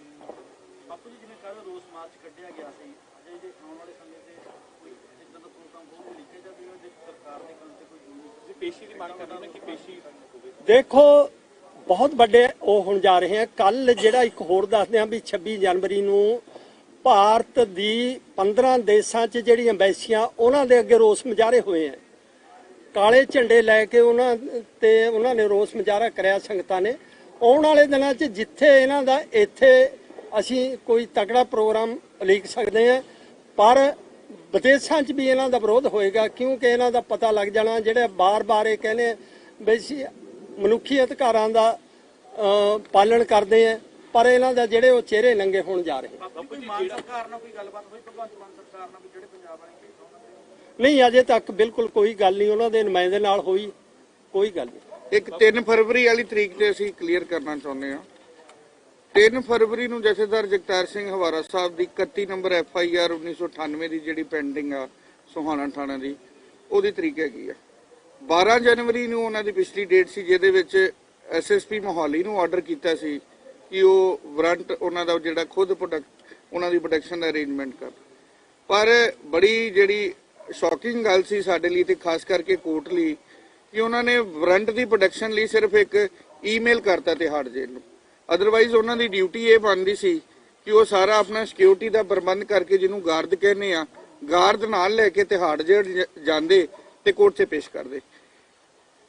ਬਾਪੂ ਜੀ ਜਿਵੇਂ ਕੱਲ ਰੋਸ ਮਾਰਚ ਕੱਢਿਆ ਗਿਆ ਸੀ ਅਜੇ ਜੇ ਆਉਣ ਵਾਲੇ ਸਮੇਂ ਤੇ ਕੋਈ ਇਦਾਂ ਦਾ ਪ੍ਰੋਗਰਾਮ ਹੋਊਗਾ ਲਿਖਿਆ ਜਾਵੇ ਉਹਦੇ ਸਰਕਾਰ ਦੇ ਕੰਮ ਤੇ ਕੋਈ ਜ਼ਰੂਰੀ ਤੁਸੀਂ ਪੇਸ਼ੀ ਦੀ ਮੰਗ ਕਰ ਰਹੇ ਹੋ ਕਿ ਪੇਸ਼ੀ ਦੇਖੋ, ਬਹੁਤ ਵੱਡੇ ਉਹ ਹੁਣ ਜਾ ਰਹੇ ਆ। ਕੱਲ ਜਿਹੜਾ ਇੱਕ ਹੋਰ ਦੱਸਦੇ ਆ ਵੀ 26 ਜਨਵਰੀ ਨੂੰ ਭਾਰਤ ਦੀ 15 ਦੇਸ਼ਾਂ 'ਚ ਜਿਹੜੀਆਂ ਐਮਬੈਸੀਆਂ ਉਹਨਾਂ ਦੇ ਅੱਗੇ ਰੋਸ ਮੁਜ਼ਾਹਰੇ ਹੋਏ ਆ। ਕਾਲੇ ਝੰਡੇ ਲੈ ਕੇ ਉਹਨਾਂ ਤੇ ਉਹਨਾਂ ਨੇ ਰੋਸ ਮੁਜ਼ਾਹਰਾ ਕਰਿਆ ਸੰਗਤਾਂ ਨੇ। ਆਉਣ ਵਾਲੇ ਦਿਨਾਂ 'ਚ ਜਿੱਥੇ ਇਹਨਾਂ ਦਾ ਇੱਥੇ ਅਸੀਂ ਕੋਈ ਤਕੜਾ ਪ੍ਰੋਗਰਾਮ ਉਲੀਕ ਸਕਦੇ ਆ, ਪਰ ਵਿਦੇਸ਼ਾਂ 'ਚ ਵੀ ਇਹਨਾਂ ਦਾ ਵਿਰੋਧ ਹੋਏਗਾ ਕਿਉਂਕਿ ਇਹਨਾਂ ਦਾ ਪਤਾ ਲੱਗ ਜਾਣਾ ਜਿਹੜੇ ਬਾਰ-ਬਾਰ ਇਹ ਕਹਿੰਦੇ ਅਸੀਂ ਮਨੁੱਖੀ ਅਧਿਕਾਰਾਂ ਦਾ ਪਾਲਣ ਕਰਦੇ ਆ ਪਰ ਇਹਨਾਂ ਦਾ ਜਿਹੜੇ ਉਹ ਚਿਹਰੇ ਨੰਗੇ ਹੋਣ ਜਾ ਰਹੇ। ਬਾਪੂ ਕੋਈ ਮਾਨ ਸਰਕਾਰ ਨਾਲ ਕੋਈ ਗੱਲਬਾਤ ਹੋਈ? ਭਗਵੰਤ ਮਾਨ ਸਰਕਾਰ ਨਾਲ ਵੀ ਜਿਹੜੇ ਪੰਜਾਬ ਵਾਲੇ ਕੇਸ ਉਹਨਾਂ ਦੇ? ਨਹੀਂ ਅਜੇ ਤੱਕ ਬਿਲਕੁਲ ਕੋਈ ਗੱਲ ਨਹੀਂ ਉਹਨਾਂ ਦੇ ਨੁਮਾਇੰਦੇ ਨਾਲ ਹੋਈ ਕੋਈ ਗੱਲ ਨਹੀਂ। ਇੱਕ 3 ਫਰਵਰੀ ਵਾਲੀ ਤਰੀਕ ਤੇ ਅਸੀਂ ਕਲੀਅਰ ਕਰਨਾ ਚਾਹੁੰਦੇ ਹਾਂ। 3 ਫਰਵਰੀ ਨੂੰ ਜਥੇਦਾਰ ਜਗਤਾਰ ਸਿੰਘ ਹਵਾਰਾ ਸਾਹਿਬ ਦੀ 31 ਨੰਬਰ ਐਫ ਆਈ ਆਰ 1998 ਦੀ ਜਿਹੜੀ ਪੈਂਡਿੰਗ ਆ ਸੁਹਾਣਾ ਥਾਣਾ ਦੀ, ਉਹਦੀ ਤਰੀਕ ਹੈਗੀ ਆ। 12 ਜਨਵਰੀ ਨੂੰ ਉਹਨਾਂ ਦੀ ਪਿਛਲੀ ਡੇਟ ਸੀ, ਜਿਹਦੇ ਵਿੱਚ ਐਸਐਸਪੀ ਮੋਹਾਲੀ ਨੂੰ ਆਰਡਰ ਕੀਤਾ ਸੀ ਕਿ ਉਹ ਵਰੰਟ ਉਹਨਾਂ ਦਾ ਜਿਹੜਾ ਖੁਦ ਪ੍ਰੋਡਕਟ ਉਹਨਾਂ ਦੀ ਪ੍ਰੋਟੈਕਸ਼ਨ ਦਾ ਅਰੇਂਜਮੈਂਟ ਕਰ। ਪਰ ਬੜੀ ਜਿਹੜੀ ਸ਼ੌਕਿੰਗ ਗੱਲ ਸੀ ਸਾਡੇ ਲਈ ਤੇ ਖਾਸ ਕਰਕੇ ਕੋਰਟ ਲਈ ਕਿ ਉਹਨਾਂ ਨੇ ਵਰੰਟ ਦੀ ਪ੍ਰੋਡਕਸ਼ਨ ਲਈ ਸਿਰਫ ਇੱਕ ਈਮੇਲ ਕਰਤਾ ਤਿਹਾੜ ਜੇਲ੍ਹ ਨੂੰ। ਅਦਰਵਾਈਜ਼ ਉਹਨਾਂ ਦੀ ਡਿਊਟੀ ਇਹ ਬਣਦੀ ਸੀ ਕਿ ਉਹ ਸਾਰਾ ਆਪਣਾ ਸਿਕਿਉਰਿਟੀ ਦਾ ਪ੍ਰਬੰਧ ਕਰਕੇ ਜਿਹਨੂੰ ਗਾਰਡ ਕਹਿੰਦੇ ਆ ਗਾਰਡ ਨਾਲ ਲੈ ਕੇ ਤਿਹਾੜ ਜੇਲ੍ਹ ਜ- ਜਾਂਦੇ ਤੇ ਕੋਰਟ 'ਚ ਪੇਸ਼ ਕਰਦੇ।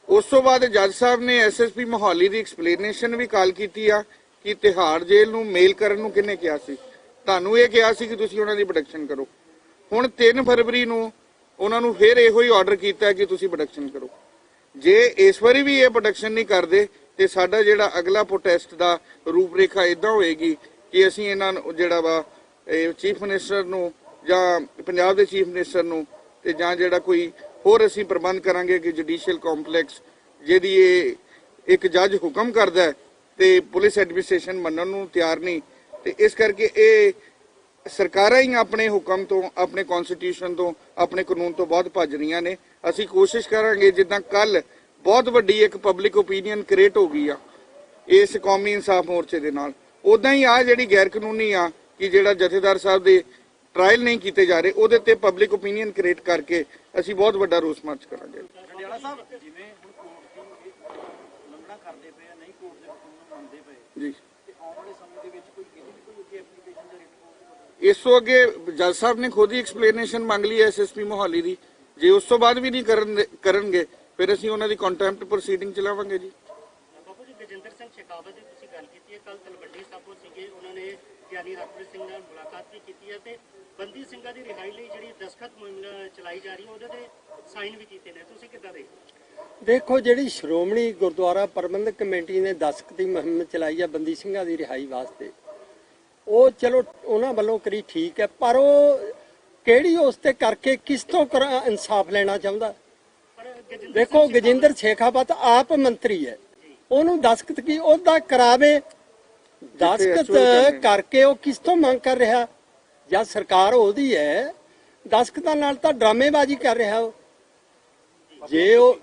ਉਸ ਤੋਂ ਬਾਅਦ ਜੱਜ ਸਾਹਿਬ ਨੇ ਐਸਐਸਪੀ ਮੋਹਾਲੀ ਦੀ ਐਕਸਪਲੇਨੇਸ਼ਨ ਵੀ ਕਾਲ ਕੀਤੀ ਆ ਕਿ ਤਿਹਾੜ ਜੇਲ੍ਹ ਨੂੰ ਮੇਲ ਕਰਨ ਨੂੰ ਕਿਹਨੇ ਕਿਹਾ ਸੀ? ਤੁਹਾਨੂੰ ਇਹ ਕਿਹਾ ਸੀ ਕਿ ਤੁਸੀਂ ਉਹਨਾਂ ਦੀ ਪ੍ਰੋਡਕਸ਼ਨ ਕਰੋ। ਹੁਣ 3 ਫਰਵਰੀ ਨੂੰ ਉਹਨਾਂ ਨੂੰ ਫਿਰ ਇਹੋ ਹੀ ਆਰਡਰ ਕੀਤਾ ਕਿ ਤੁਸੀਂ ਪ੍ਰੋਡਕਸ਼ਨ ਕਰੋ। ਜੇ ਇਸ ਵਾਰੀ ਵੀ ਇਹ ਪ੍ਰੋਡਕਸ਼ਨ ਨਹੀਂ ਕਰਦੇ ਤੇ ਸਾਡਾ ਜਿਹੜਾ ਅਗਲਾ ਪ੍ਰੋਟੈਸਟ ਦਾ ਰੂਪਰੇਖਾ ਇਦਾਂ ਹੋਏਗੀ ਕਿ ਅਸੀਂ ਇਹਨਾਂ ਨੂੰ ਜਿਹੜਾ ਵਾ ਚੀਫ ਮਿਨਿਸਟਰ ਨੂੰ ਜਾਂ ਪੰਜਾਬ ਦੇ ਚੀਫ ਮਿਨਿਸਟਰ ਨੂੰ ਤੇ ਜਾਂ ਜਿਹੜਾ ਕੋਈ ਹੋਰ ਅਸੀਂ ਪ੍ਰਬੰਧ ਕਰਾਂਗੇ ਕਿ ਜੁਡੀਸ਼ੀਅਲ ਕੰਪਲੈਕਸ ਜਿਹਦੀ ਇਹ ਇੱਕ ਜੱਜ ਹੁਕਮ ਕਰਦਾ ਹੈ ਤੇ ਪੁਲਿਸ ਐਡਮਿਨਿਸਟ੍ਰੇਸ਼ਨ ਮੰਨਣ ਨੂੰ ਤਿਆਰ ਨਹੀਂ। ਤੇ ਇਸ ਕਰਕੇ ਇਹ ਸਰਕਾਰਾਂ ਹੀ ਆਪਣੇ ਹੁਕਮ ਤੋਂ, ਆਪਣੇ ਕਨਸਟੀਟਿਊਸ਼ਨ ਤੋਂ, ਆਪਣੇ ਕਾਨੂੰਨ ਤੋਂ ਬਹੁਤ ਭੱਜ ਰਹੀਆਂ ਨੇ। ਅਸੀਂ ਕੋਸ਼ਿਸ਼ ਕਰਾਂਗੇ ਜਿੱਦਾਂ ਕੱਲ ਬਹੁਤ ਵੱਡੀ ਇੱਕ ਪਬਲਿਕ ਓਪੀਨੀਅਨ ਕ੍ਰੀਏਟ ਹੋ ਗਈ ਆ ਇਸ ਕੌਮੀ ਇਨਸਾਫ ਮੋਰਚੇ ਦੇ ਨਾਲ। ਉਦਾਂ ਹੀ ਆ ਜਿਹੜੀ ਗੈਰ ਕਾਨੂੰਨੀ ਆ ਕਿ ਜਿਹੜਾ ਜਥੇਦਾਰ ਸਾਹਿਬ ਦੇ ਟ੍ਰਾਇਲ ਨਹੀਂ ਕੀਤੇ ਜਾ ਰਹੇ ਉਹਦੇ ਤੇ ਪਬਲਿਕ ਓਪੀਨੀਅਨ ਕ੍ਰੀਏਟ ਕਰਕੇ ਅਸੀਂ ਬਹੁਤ ਵੱਡਾ ਰੋਸ ਮਾਰਚ ਕਰਾਂਗੇ। ਜੰਡਿਆਲਾ ਸਾਹਿਬ ਜਿਵੇਂ ਹੁਣ ਕੋਰਟ ਦੀ ਉਲੰਘਣਾ ਕਰਦੇ ਪਏ ਆ ਨਹੀਂ ਕੋਰਟ ਦੇ ਹੁਕਮ ਨੂੰ ਮੰਨਦੇ ਪਏ ਜੀ। ਤੇ ਆਉਣ ਵਾਲੇ ਸਮੇਂ ਦੇ ਵਿੱਚ ਕੋਈ ਇਹਦੀ ਵੀ ਕੋਈ ਅੱਗੇ ਐਪਲੀਕੇਸ਼ਨ ਜਾਂ ਰਿਟ ਹੋਊਗੀ? ਇਸ ਤੋਂ ਅੱਗੇ ਜੱਜ ਸਾਹਿਬ ਨੇ ਖੁਦ ਹੀ ਐਕਸਪਲੇਨੇਸ਼ਨ ਮੰਗ ਲਈ ਐਸਐਸਪੀ ਮੋਹਾਲੀ ਦੀ। ਜੇ ਉਸ ਤੋਂ ਬਾਅਦ ਵੀ ਨਹੀਂ ਕਰਨ ਕਰਨਗੇ ਫਿਰ ਅਸੀਂ ਉਹਨਾਂ ਦੀ ਕੰਟੈਂਪਟ ਪ੍ਰੋਸੀਡਿੰਗ ਚਲਾਵਾਂਗੇ ਜੀ। ਬਾਪੂ ਜੀ ਗਜਿੰਦਰ ਸਿੰਘ ਸ਼ੇਖਾਵਤ ਦੀ ਤੁਸੀਂ ਗੱਲ ਕੀਤੀ ਹੈ ਕੱਲ ਤਲਵੰਡੀ ਸਾਬੋ ਸੀਗੇ ਉਹਨਾਂ ਨੇ ਗਿਆਨੀ ਹਰਪ੍ਰੀਤ ਸਿੰਘ ਨਾਲ ਮੁਲਾਕਾਤ ਵੀ ਕੀਤੀ ਹੈ ਤੇ ਬੰਦੀ ਸਿੰਘਾਂ ਦੀ ਰਿਹਾਈ ਲਈ ਜਿਹੜੀ ਦਸਖਤ ਮੁਹਿੰਮ ਚਲਾਈ ਜਾ ਰਹੀ ਹੈ ਉਹਦੇ ਤੇ ਸਾਈਨ ਵੀ ਕੀਤੇ ਨੇ। ਤੁਸੀਂ ਕਿੱਦਾਂ ਦੇਖਦੇ ਹੋ? ਦੇਖੋ ਜਿਹੜੀ ਸ਼੍ਰੋਮਣੀ ਗੁਰਦੁਆਰਾ ਪ੍ਰਬੰਧਕ ਕਮੇਟੀ ਨੇ ਦਸਤਖਤੀ ਮੁਹਿੰਮ ਚਲਾਈ ਹੈ ਬੰਦੀ ਸਿੰਘਾਂ ਦੀ ਰਿਹਾਈ ਵਾਸਤੇ ਉਹ ਚਲੋ ਉਹਨਾਂ ਵੱਲੋਂ ਕਰੀ ਠੀਕ ਹੈ ਪਰ ਉਹ ਕਿਹੜੀ ਉਸ ਤੇ ਕਰਕੇ ਕਿਸ ਤੋਂ ਇਨਸਾਫ ਲੈਣਾ ਚਾਹੁੰਦਾ? ਦੇਖੋ ਗਜਿੰਦਰ ਸ਼ੇਖਾਵਤ ਆਪ ਮੰਤਰੀ ਹੈ। ਉਹਨੂੰ ਦਸਤਖਤ ਕੀ ਉਹਦਾ ਕਰਾਵੇ ਕਰਨੇ। ਕਰਕੇ ਉਹ ਕਿਸ ਤੋਂ ਮੰਗ ਕਰ ਰਿਹਾ? ਜਾਂ ਸਰਕਾਰ ਉਹਦੀ ਹੈ ਦਸਤਖਤਾਂ ਨਾਲ ਤਾਂ ਡਰਾਮੇਬਾਜ਼ੀ ਕਰ ਰਿਹਾ ਉਹ। ਜੇ ਉਹ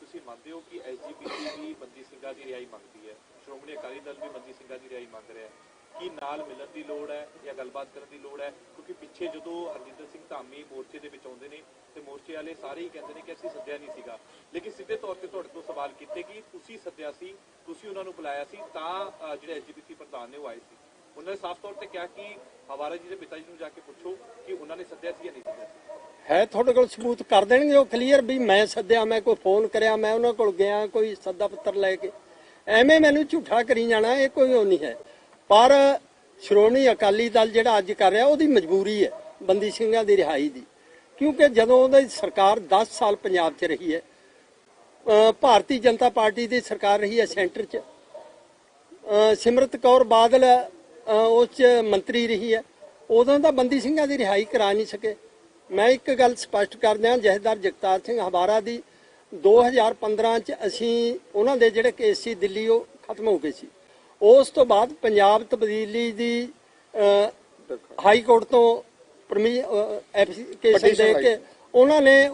ਤੁਸੀਂ ਮੰਨਦੇ ਹੋ ਕਿ ਐਸਜੀਪੀਸੀ ਵੀ ਬੰਦੀ ਸਿੰਘਾਂ ਦੀ ਰਿਹਾਈ ਮੰਗਦੀ ਹੈ? ਸ਼੍ਰੋਮਣੀ ਅਕਾਲੀ ਦਲ ਵੀ ਬੰਦੀ ਸਿੰਘਾਂ ਦੀ ਰਿਹਾਈ ਮੰਗ ਰਿਹਾ ਹੈ। ਕੀ ਨਾਲ ਮਿਲਣ ਦੀ ਲੋੜ ਹੈ ਜਾਂ ਗੱਲਬਾਤ ਕਰਨ ਦੀ ਲੋੜ ਹੈ? ਕਿਉਂਕਿ ਪਿੱਛੇ ਜਦੋਂ ਹਰਜਿੰਦਰ ਸਿੰਘ ਧਾਮੀ ਮੋਰਚੇ ਦੇ ਵਿੱਚ ਆਉਂਦੇ ਨੇ ਤੇ ਮੋਰਚੇ ਵਾਲੇ ਸਾਰੇ ਹੀ ਕਹਿੰਦੇ ਨੇ ਕਿ ਅਸੀਂ ਸੱਦਿਆ ਨਹੀਂ ਸੀਗਾ। ਲੇਕਿਨ ਸਿੱਧੇ ਤੌਰ ਤੇ ਤੁਹਾਡੇ ਤੋਂ ਸਵਾਲ ਕੀਤੇ ਕਿ ਤੁਸੀਂ ਸੱਦਿਆ ਸੀ, ਤੁਸੀਂ ਉਹਨਾਂ ਨੂੰ ਬੁਲਾਇਆ ਸੀ, ਤਾਂ ਜਿਹੜੇ ਐਸਜੀਪੀਸੀ ਪ੍ਰਧਾਨ ਨੇ ਉਹ ਆਏ ਸੀ। ਉਹਨਾਂ ਨੇ ਸਾਫ਼ ਤੌਰ ਤੇ ਕਿਹਾ ਕਿ ਹਵਾਰਾ ਜੀ ਦੇ ਪਿਤਾ ਜੀ ਨੂੰ ਜਾ ਕੇ ਪੁੱਛੋ ਕਿ ਉਹਨਾਂ ਨੇ ਸੱਦਿਆ ਸੀ ਜਾਂ ਨਹੀਂ ਸੱਦਿਆ ਸੀ। ਹੈ ਤੁਹਾਡੇ ਕੋਲ ਸਬੂਤ ਕਰ ਦੇਣਗੇ ਉਹ ਕਲੀਅਰ ਵੀ ਮੈਂ ਸੱਦਿਆ, ਮੈਂ ਕੋਈ ਫੋਨ ਕਰਿਆ, ਮੈਂ ਉਹਨਾਂ ਕੋਲ ਗਿਆ, ਕੋਈ ਸੱਦਾ ਪੱਤਰ ਲੈ ਕੇ। ਐਵੇਂ ਮੈਨੂੰ ਝੂਠਾ ਕਰੀ ਜਾਣਾ, ਇਹ ਕੋਈ ਉਹ ਨਹੀਂ ਹੈ। ਪਰ ਸ਼੍ਰੋਮਣੀ ਅਕਾਲੀ ਦਲ ਜਿਹੜਾ ਅੱਜ ਕਰ ਰਿਹਾ, ਉਹਦੀ ਮਜਬੂਰੀ ਹੈ ਬੰਦੀ ਸਿੰਘਾਂ ਦੀ ਰਿਹਾਈ ਦੀ। ਕਿਉਂਕਿ ਜਦੋਂ ਉਹਦੀ ਸਰਕਾਰ 10 ਸਾਲ ਪੰਜਾਬ 'ਚ ਰਹੀ ਹੈ ਭਾਰਤੀ ਜਨਤਾ ਪਾਰਟੀ ਦੀ ਸਰਕਾਰ ਰਹੀ ਹੈ ਸੈਂਟਰ 'ਚ ਸਿਮਰਤ ਕੌਰ ਬਾਦਲ ਉਸ 'ਚ ਮੰਤਰੀ ਰਹੀ ਹੈ, ਉਦੋਂ ਤਾਂ ਬੰਦੀ ਸਿੰਘਾਂ ਦੀ ਰਿਹਾਈ ਕਰਾ ਨਹੀਂ ਸਕੇ। ਮੈਂ ਇੱਕ ਗੱਲ ਸਪਸ਼ਟ ਕਰ ਦਿਆਂ ਜਥੇਦਾਰ ਜਗਤਾਰ ਸਿੰਘ ਹਵਾਰਾ ਦੀ 2015 ਚ ਅਸੀਂ ਉਹਨਾਂ ਦੇ ਜਿਹੜੇ ਕੇਸ ਸੀ ਦਿੱਲੀ, ਉਹ ਖਤਮ ਹੋ ਗਏ ਸੀ। ਉਸ ਤੋਂ ਬਾਅਦ ਪੰਜਾਬ ਤਬਦੀਲੀ ਦੀ ਹਾਈ ਕੋਰਟ ਤੋਂ ਐਪਲੀਕੇਸ਼ਨ Petition ਦੇ। ਕੇ ਉਹਨਾਂ ਨੇ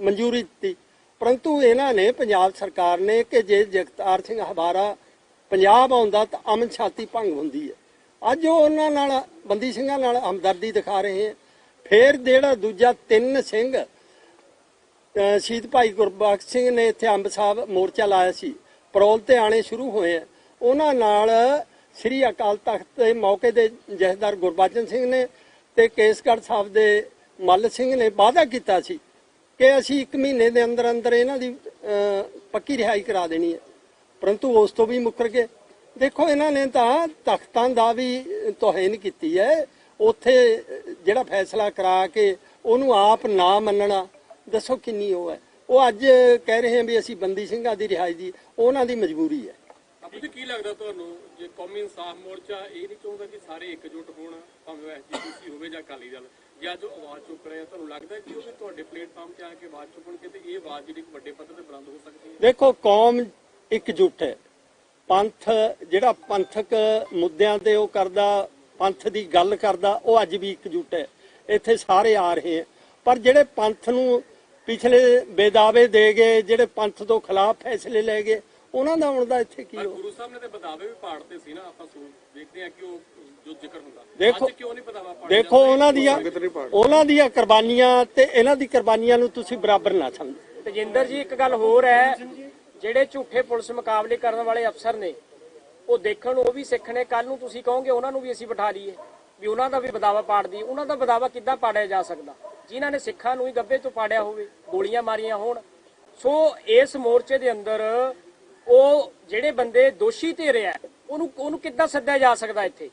ਮਨਜ਼ੂਰੀ ਦਿੱਤੀ। ਪਰੰਤੂ ਇਹਨਾਂ ਨੇ ਪੰਜਾਬ ਸਰਕਾਰ ਨੇ ਕਿ ਜੇ ਜਗਤਾਰ ਸਿੰਘ ਹਵਾਰਾ ਪੰਜਾਬ ਆਉਂਦਾ ਤਾਂ ਅਮਨ ਸ਼ਾਂਤੀ ਭੰਗ ਹੁੰਦੀ ਹੈ। ਅੱਜ ਉਹ ਉਹਨਾਂ ਨਾਲ ਬੰਦੀ ਸਿੰਘਾਂ ਨਾਲ ਹਮਦਰਦੀ ਦਿਖਾ ਰਹੇ ਹੈ। ਫਿਰ ਜਿਹੜਾ ਦੂਜਾ ਤਿੰਨ ਸਿੰਘ ਸ਼ਹੀਦ ਭਾਈ ਗੁਰਬਖਸ਼ ਸਿੰਘ ਨੇ ਇੱਥੇ ਅੰਬ ਸਾਹਿਬ ਮੋਰਚਾ ਲਾਇਆ ਸੀ। ਪਰੋਲ ਤੇ ਆਣੇ ਸ਼ੁਰੂ ਹੋਏ ਆ ਉਹਨਾਂ ਨਾਲ ਸ੍ਰੀ ਅਕਾਲ ਤਖਤ ਦੇ ਮੌਕੇ ਦੇ ਜਥੇਦਾਰ ਗੁਰਬਚਨ ਸਿੰਘ ਨੇ ਤੇ ਕੇਸਗੜ੍ਹ ਸਾਹਿਬ ਦੇ ਮੱਲ ਸਿੰਘ ਨੇ ਵਾਅਦਾ ਕੀਤਾ ਸੀ ਕਿ ਅਸੀਂ 1 ਮਹੀਨੇ ਦੇ ਅੰਦਰ ਅੰਦਰ ਇਹਨਾਂ ਦੀ ਪੱਕੀ ਰਿਹਾਈ ਕਰਾ ਦੇਣੀ ਹੈ। ਪਰੰਤੂ ਉਸ ਤੋਂ ਵੀ ਮੁੱਕਰ ਗਏ। ਦੇਖੋ, ਇਹਨਾਂ ਨੇ ਤਾਂ ਤਖਤਾਂ ਦਾ ਵੀ ਤੋਹੇਨ ਕੀਤੀ ਹੈ। ਉੱਥੇ ਜਿਹੜਾ ਫੈਸਲਾ ਕਰਾ ਕੇ ਉਹਨੂੰ ਆਪ ਨਾ ਮੰਨਣਾ, ਦੱਸੋ ਕਿੰਨੀ ਉਹ ਹੈ। ਉਹ ਅੱਜ ਕਹਿ ਰਹੇ ਹਨ ਵੀ ਅਸੀਂ ਬੰਦੀ ਸਿੰਘਾਂ ਦੀ ਰਿਹਾਈ ਦੀ, ਉਹਨਾਂ ਦੀ ਮਜਬੂਰੀ ਹੈ। ਬਾਪੂ ਜੀ, ਕੀ ਲੱਗਦਾ ਤੁਹਾਨੂੰ? ਜੇ ਕੌਮੀ ਇਨਸਾਫ ਮੋਰਚਾ ਇਹ ਨਹੀਂ ਚਾਹੁੰਦਾ ਕਿ ਸਾਰੇ ਇਕਜੁੱਟ ਹੋਣ ਭਾਵੇਂ ਐਸਜੀਪੀਸੀ ਹੋਵੇ ਜਾਂ ਅਕਾਲੀ ਦਲ। ਜਾਂ ਜੋ ਆਵਾਜ਼ ਚੁੱਕ ਰਹੇ ਆ ਤੁਹਾਨੂੰ ਲੱਗਦਾ ਕਿ ਉਹ ਵੀ ਤੁਹਾਡੇ ਪਲੇਟਫਾਰਮ ਤੇ ਆ ਕੇ ਆਵਾਜ਼ ਚੁੱਕਣਗੇ ਤੇ ਇਹ ਆਵਾਜ਼ ਜਿਹੜੀ ਵੱਡੇ ਪੱਧਰ ਤੇ ਬੁਲੰਦ ਹੋ ਸਕਦੀ ਹੈ? ਦੇਖੋ ਕੌਮ ਇਕਜੁੱਟ ਹੈ। ਪੰਥ ਜਿਹੜਾ ਪੰਥਕ ਮੁੱਦਿਆਂ ਤੇ ਉਹ ਕਰਦਾ ਪੰਥ ਦੀ ਗੱਲ ਕਰਦਾ ਉਹ ਅੱਜ ਵੀ ਇਕਜੁੱਟ ਹੈ। ਇੱਥੇ ਸਾਰੇ ਆ ਰਹੇ ਹੈ। ਪਰ ਜਿਹੜੇ ਪੰਥ ਨੂੰ ਪਿਛਲੇ ਬੇਦਾਵੇ ਦੇ ਗਏ ਜਿਹੜੇ ਪੰਥ ਤੋਂ ਖਿਲਾਫ ਫੈਸਲੇ ਲੈ ਗਏ ਉਹਨਾਂ ਦਾ ਹੁਣ ਦਾ ਇੱਥੇ ਕੀ ਹੋ ਗੁਰੂ ਸਾਹਿਬ ਨੇ ਤੇ ਬਦਾਵੇ ਵੀ ਪਾੜਦੇ ਸੀ ਨਾ ਆਪਾਂ ਸੋ ਦੇਖਦੇ ਆ ਕਿ ਉਹ ਦੇਖੋ- ਅੱਜ ਕਿਉਂ ਨਹੀਂ ਬਦਾਵਾ ਪਾੜਿਆ ਦੇਖੋ ਉਹਨਾਂ ਦੀਆਂ। ਉਹਨਾਂ ਦੀਆਂ ਕੁਰਬਾਨੀਆਂ ਤੇ ਇਹਨਾਂ ਦੀ ਕੁਰਬਾਨੀਆਂ ਨੂੰ ਤੁਸੀਂ ਬਰਾਬਰ ਨਾ ਸਮਝੋ। ਤੇਜਿੰਦਰ ਜੀ ਇੱਕ ਗੱਲ ਹੋਰ ਹੈ ਜਿਹੜੇ ਝੂਠੇ ਪੁਲਿਸ ਮੁਕਾਬਲੇ ਕਰਨ ਵਾਲੇ ਅਫਸਰ ਨੇ ਉਹ ਦੇਖਣ ਨੂੰ ਉਹ ਵੀ ਸਿੱਖਣੇ ਕੱਲ ਨੂੰ ਤੁਸੀਂ ਕਹੋਗੇ ਉਹਨਾਂ ਨੂੰ ਵੀ ਅਸੀਂ ਬਿਠਾ ਲਈਏ ਵੀ ਉਹਨਾਂ ਦਾ ਵੀ ਬਦਾਵਾ ਪਾੜ ਦੀ ਉਹਨਾਂ ਦਾ ਬਦਾਵਾ ਕਿੱਦਾਂ ਪਾੜਿਆ ਜਾ ਸਕਦਾ? ਜਿਨ੍ਹਾਂ ਨੇ ਸਿੱਖਾਂ ਨੂੰ ਹੀ ਗੱਬੇ ਤੋਂ ਪਾੜਿਆ ਹੋਵੇ ਗੋਲੀਆਂ ਮਾਰੀਆਂ ਹੋਣ। ਸੋ ਇਸ ਮੋਰਚੇ ਦੇ ਅੰਦਰ ਉਹ ਜਿਹੜੇ ਬੰਦੇ ਦੋਸ਼ੀ ਤੇ ਰਿਹਾ ਉਹਨੂੰ ਉਹਨੂੰ ਕਿੱਦਾਂ ਸੱਦਿਆ ਜਾ ਸਕਦਾ ਇੱਥੇ?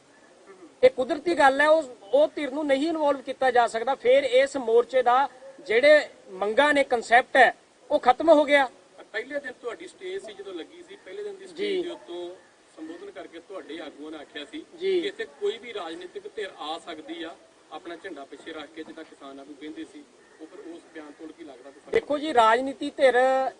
ਇਹ ਕੁਦਰਤੀ ਗੱਲ ਹੈ ਉਹ ਉਹ ਧਿਰ ਨੂੰ ਨਹੀਂ ਇਨਵੋਲਵ ਕੀਤਾ ਜਾ ਸਕਦਾ। ਫਿਰ ਇਸ ਮੋਰਚੇ ਦਾ ਜਿਹੜੇ ਮੰਗਾਂ ਨੇ ਕਨਸੈਪਟ ਹੈ ਉਹ ਖਤਮ ਹੋ ਗਿਆ। ਪਹਿਲੇ ਦਿਨ ਤੁਹਾਡੀ ਸਟੇਜ ਸੀ ਜਦੋਂ ਲੱਗੀ ਸੀ ਪਹਿਲੇ ਦਿਨ ਦੀ ਸਟੇਜ ਦੇ ਉੱਤੋਂ ਸੰਬੋਧਨ ਕਰਕੇ ਤੁਹਾਡੇ ਆਗੂਆਂ ਨੇ ਆਖਿਆ ਸੀ। ਕਿ ਇੱਥੇ ਕੋਈ ਵੀ ਰਾਜਨੀਤਿਕ ਧਿਰ ਆ ਸਕਦੀ ਆ ਆਪਣਾ ਝੰਡਾ ਪਿੱਛੇ ਰੱਖ ਕੇ ਜਿੱਦਾਂ ਕਿਸਾਨ ਆਗੂ ਕਹਿੰਦੇ ਸੀ। ਉਹ ਫਿਰ ਉਸ ਬਿਆਨ ਤੋਂ ਕੀ ਲੱਗਦਾ? ਦੇਖੋ ਜੀ ਰਾਜਨੀਤੀ ਧਿਰ